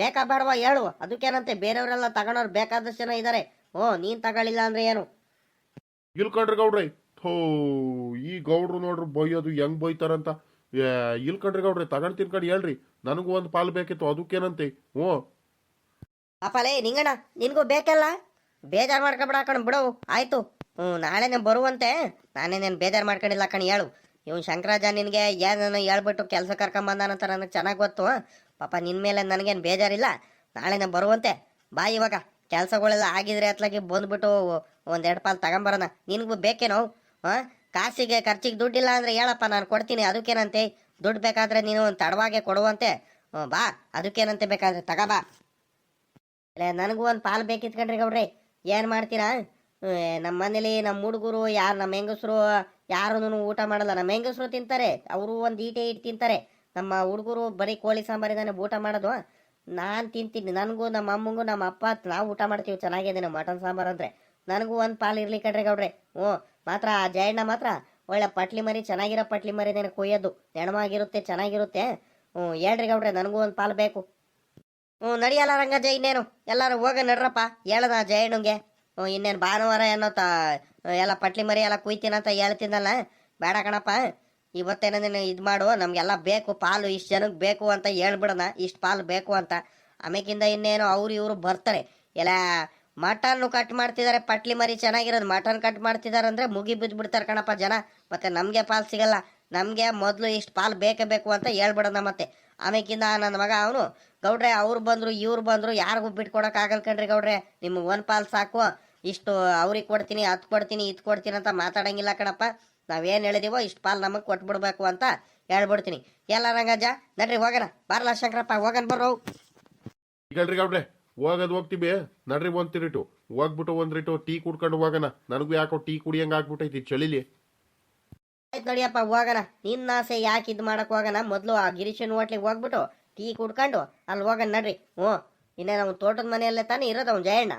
ಬೇಕಾ ಬೇಡವಾ ಹೇಳು. ಅದಕ್ಕೇನಂತೆ ಬೇರೆಯವರೆಲ್ಲ ತಗೊಳೋರು ಬೇಕಾದಷ್ಟು ಜನ ಇದ್ದಾರೆ ಓ ನೀನು ತಗೊಳ್ಳಿಲ್ಲ ಅಂದ್ರೆ ಏನು? ಇಲ್ಕಂಡ್ರಿ ಗೌಡ್ರಿ ಥೋ ಈ ಗೌಡ್ರು ನೋಡ್ರಿ ಬೊಯ್ಯೋದು ಹೆಂಗ್ ಬೊಯ್ತಾರಂತ ಇಲ್ ಇಲ್ಕಂಡ್ರಿ ಗೌಡ್ರಿ ತಗೊಂಡ್ ತಿನ್ಕಂಡ್ ಹೇಳ್ರಿ. ನನಗೂ ಒಂದು ಪಾಲು ಬೇಕಿತ್ತು ಅದಕ್ಕೇನಂತೆ? ಓ ಅಪ್ಪಲೇ ನಿಂಗಣ್ಣ ನಿನಗೂ ಬೇಕಲ್ಲ? ಬೇಜಾರು ಮಾಡ್ಕೊಬೇಡ ಕಣ್ ಬಿಡವು ಆಯ್ತು. ಹ್ಞೂ ನಾಳೆನೆ ಬರುವಂತೆ. ನಾನೇನೇನು ಬೇಜಾರು ಮಾಡ್ಕೊಂಡಿಲ್ಲ ಕಣ್, ಹೇಳು. ಇವ್ನು ಶಂಕರಾಜ ನಿನಗೆ ಏನೇನು ಹೇಳ್ಬಿಟ್ಟು ಕೆಲಸ ಕರ್ಕೊಂಬಂದಾನಂತ ನನಗೆ ಚೆನ್ನಾಗಿ ಗೊತ್ತು. ಪಾಪ ನಿನ್ನ ಮೇಲೆ ನನಗೇನು ಬೇಜಾರಿಲ್ಲ. ನಾಳೆನೆ ಬರುವಂತೆ. ಬಾ ಇವಾಗ. ಕೆಲಸಗಳೆಲ್ಲ ಆಗಿದ್ರೆ ಅತ್ಲಾಗಿ ಬಂದ್ಬಿಟ್ಟು ಒಂದೆರಡು ಪಾಲು ತಗೊಂಬರೋಣ. ನಿನಗೂ ಬೇಕೇನೋ? ಹಾಂ? ಕಾಸಿಗೆ ಖರ್ಚಿಗೆ ದುಡ್ಡಿಲ್ಲ ಅಂದರೆ ಹೇಳಪ್ಪ, ನಾನು ಕೊಡ್ತೀನಿ, ಅದಕ್ಕೇನಂತೆ? ದುಡ್ಡು ಬೇಕಾದರೆ ನೀನು ಒಂದು ತಡವಾಗೆ ಕೊಡುವಂತೆ. ಹ್ಞೂ ಬಾ, ಅದಕ್ಕೇನಂತೆ ಬೇಕಾದ್ರೆ ತಗೋಬಾ ನನಗೂ ಒಂದು ಪಾಲು ಬೇಕಿತ್ತು ಕಣ್ರಿ ಗೌಡ್ರಿ. ಏನು ಮಾಡ್ತೀರಾ? ನಮ್ಮ ಮನೇಲಿ ನಮ್ಮ ಹುಡುಗರು, ಯಾರು ನಮ್ಮ ಹೆಂಗಸರು ಯಾರೂ ಊಟ ಮಾಡಲ್ಲ. ನಮ್ಮ ಹೆಂಗಸರು ತಿಂತಾರೆ, ಅವರು ಒಂದು ಈಟೆ ಇಟ್ಟು ತಿಂತಾರೆ. ನಮ್ಮ ಹುಡುಗರು ಬರೀ ಕೋಳಿ ಸಾಂಬಾರಿದಾನೆ ಊಟ ಮಾಡೋದು. ನಾನು ತಿಂತೀನಿ, ನನಗೂ ನಮ್ಮ ಅಮ್ಮಂಗೂ ನಮ್ಮ ಅಪ್ಪ ನಾವು ಊಟ ಮಾಡ್ತೀವಿ, ಚೆನ್ನಾಗಿದೆ ಮಟನ್ ಸಾಂಬಾರು ಅಂದರೆ. ನನಗೂ ಒಂದು ಪಾಲು ಇರಲಿ ಕಡ್ರೆ ಗೌಡ್ರೆ. ಹ್ಞೂ, ಮಾತ್ರ ಆ ಜಯಣ್ಣ ಮಾತ್ರ ಒಳ್ಳೆ ಪಟ್ಲಿ ಮರಿ, ಚೆನ್ನಾಗಿರೋ ಪಟ್ಲಿ ಮರಿದೇನೆ ಕೊಯ್ಯೋದು. ನೆಣವಾಗಿರುತ್ತೆ ಚೆನ್ನಾಗಿರುತ್ತೆ. ಹ್ಞೂ, ಹೇಳ್ರಿ ಗೌಡ್ರೆ, ನನಗೂ ಒಂದು ಪಾಲು ಬೇಕು. ಹ್ಞೂ, ನಡಿಯಲ್ಲ ಜೈ ಇನ್ನೇನು? ಎಲ್ಲರೂ ಹೋಗ ನಡ್ರಪ್ಪ, ಹೇಳದ ಜಯಣ್ಣಂಗೆ. ಇನ್ನೇನು ಭಾನುವಾರ ಏನೋ ತ, ಎಲ್ಲ ಪಟ್ಲಿ ಮರಿ ಎಲ್ಲ ಕುಯ್ತೀನಂತ ಹೇಳ್ತಿದ್ದಲ್ಲ. ಬೇಡ ಕಣಪ್ಪ ಇವತ್ತೇನಂದ್ರೆ ಇದು ಮಾಡು, ನಮಗೆಲ್ಲ ಬೇಕು, ಪಾಲು ಇಷ್ಟು ಜನಕ್ಕೆ ಬೇಕು ಅಂತ ಹೇಳ್ಬಿಡೋಣ, ಇಷ್ಟು ಪಾಲು ಬೇಕು ಅಂತ. ಆಮೇಕಿಂದ ಇನ್ನೇನು ಅವ್ರು ಇವರು ಬರ್ತಾರೆ. ಎಲ್ಲ ಮಟನ್ನು ಕಟ್ ಮಾಡ್ತಿದ್ದಾರೆ ಪಟ್ಲಿ ಮರಿ ಚೆನ್ನಾಗಿರೋದು, ಮಟನ್ ಕಟ್ ಮಾಡ್ತಿದ್ದಾರೆ ಅಂದರೆ ಮುಗಿ ಬಿದ್ದು ಬಿಡ್ತಾರೆ ಕಣಪ್ಪ ಜನ. ಮತ್ತು ನಮಗೆ ಪಾಲು ಸಿಗಲ್ಲ, ನಮಗೆ ಮೊದಲು ಇಷ್ಟು ಪಾಲು ಬೇಕೇ ಬೇಕು ಅಂತ ಹೇಳ್ಬಿಡೋಣ ಮತ್ತೆ. ಆಮೇಕಿಂದ ನನ್ನ ಮಗ ಅವನು, ಗೌಡ್ರೆ ಅವ್ರು ಬಂದರು, ಇವ್ರು ಬಂದರು, ಯಾರಿಗೂ ಆಗಲ್ ಕಣ್ರಿ ಗೌಡ್ರೆ, ನಿಮ್ಗೆ ಒಂದು ಪಾಲ್ ಸಾಕು. ಇಷ್ಟು ಅವ್ರಿಗೆ ಕೊಡ್ತೀನಿ, ಅದು ಕೊಡ್ತೀನಿ, ಇದು ಕೊಡ್ತೀನಿ ಅಂತ ಮಾತಾಡಂಗಿಲ್ಲ ಕಣಪ್ಪ. ನಾವೇನು ಹೇಳಿದೀವೋ ಇಷ್ಟು ಪಾಲ್ ನಮಗೆ ಕೊಟ್ಬಿಡ್ಬೇಕು ಅಂತ ಹೇಳ್ಬಿಡ್ತೀನಿ. ಎಲ್ಲ ರಂಗಜ್ಜ, ನಡ್ರಿ ಹೋಗೋಣ. ಬಾರಲ್ಲ ಶಂಕರಪ್ಪ, ಹೋಗನ್ ಬರೋ ಈಗಲ್ರಿ ಗೌಡ್ರೆ, ಹೋಗೋದು ಹೋಗ್ತೀವಿ. ನಡ್ರಿ ಒಂದು ತಿರಿಟು ಹೋಗ್ಬಿಟ್ಟು ಒಂದು ರಿಟು ಟೀ ಕುಡ್ಕೊಂಡು ಹೋಗೋಣ. ನನಗೂ ಯಾಕೋ ಟೀ ಕುಡಿಯಂಗೆ ಆಗ್ಬಿಟ್ಟೈತಿ, ಚಳಿಲಿ. ಆಯ್ತು ನಡಿಯಪ್ಪ ಹೋಗೋಣ. ನಿನ್ನ ಆಸೆ ಯಾಕೆ ಇದು ಮಾಡಕ್ ಹೋಗೋಣ? ಮೊದಲು ಆ ಗಿರೀಶನ್ ಹೋಟ್ಲಿಗೆ ಹೋಗ್ಬಿಟ್ಟು ಟೀ ಕುಡ್ಕೊಂಡು ಅಲ್ಲಿ ಹೋಗೋಣ ನಡ್ರಿ. ಹ್ಞೂ. ಇನ್ನೇನು ಅವ್ನ ತೋಟದ ಮನೆಯಲ್ಲೇ ತಾನೇ ಇರೋದು, ಅವ್ನು ಜಯಣ್ಣ.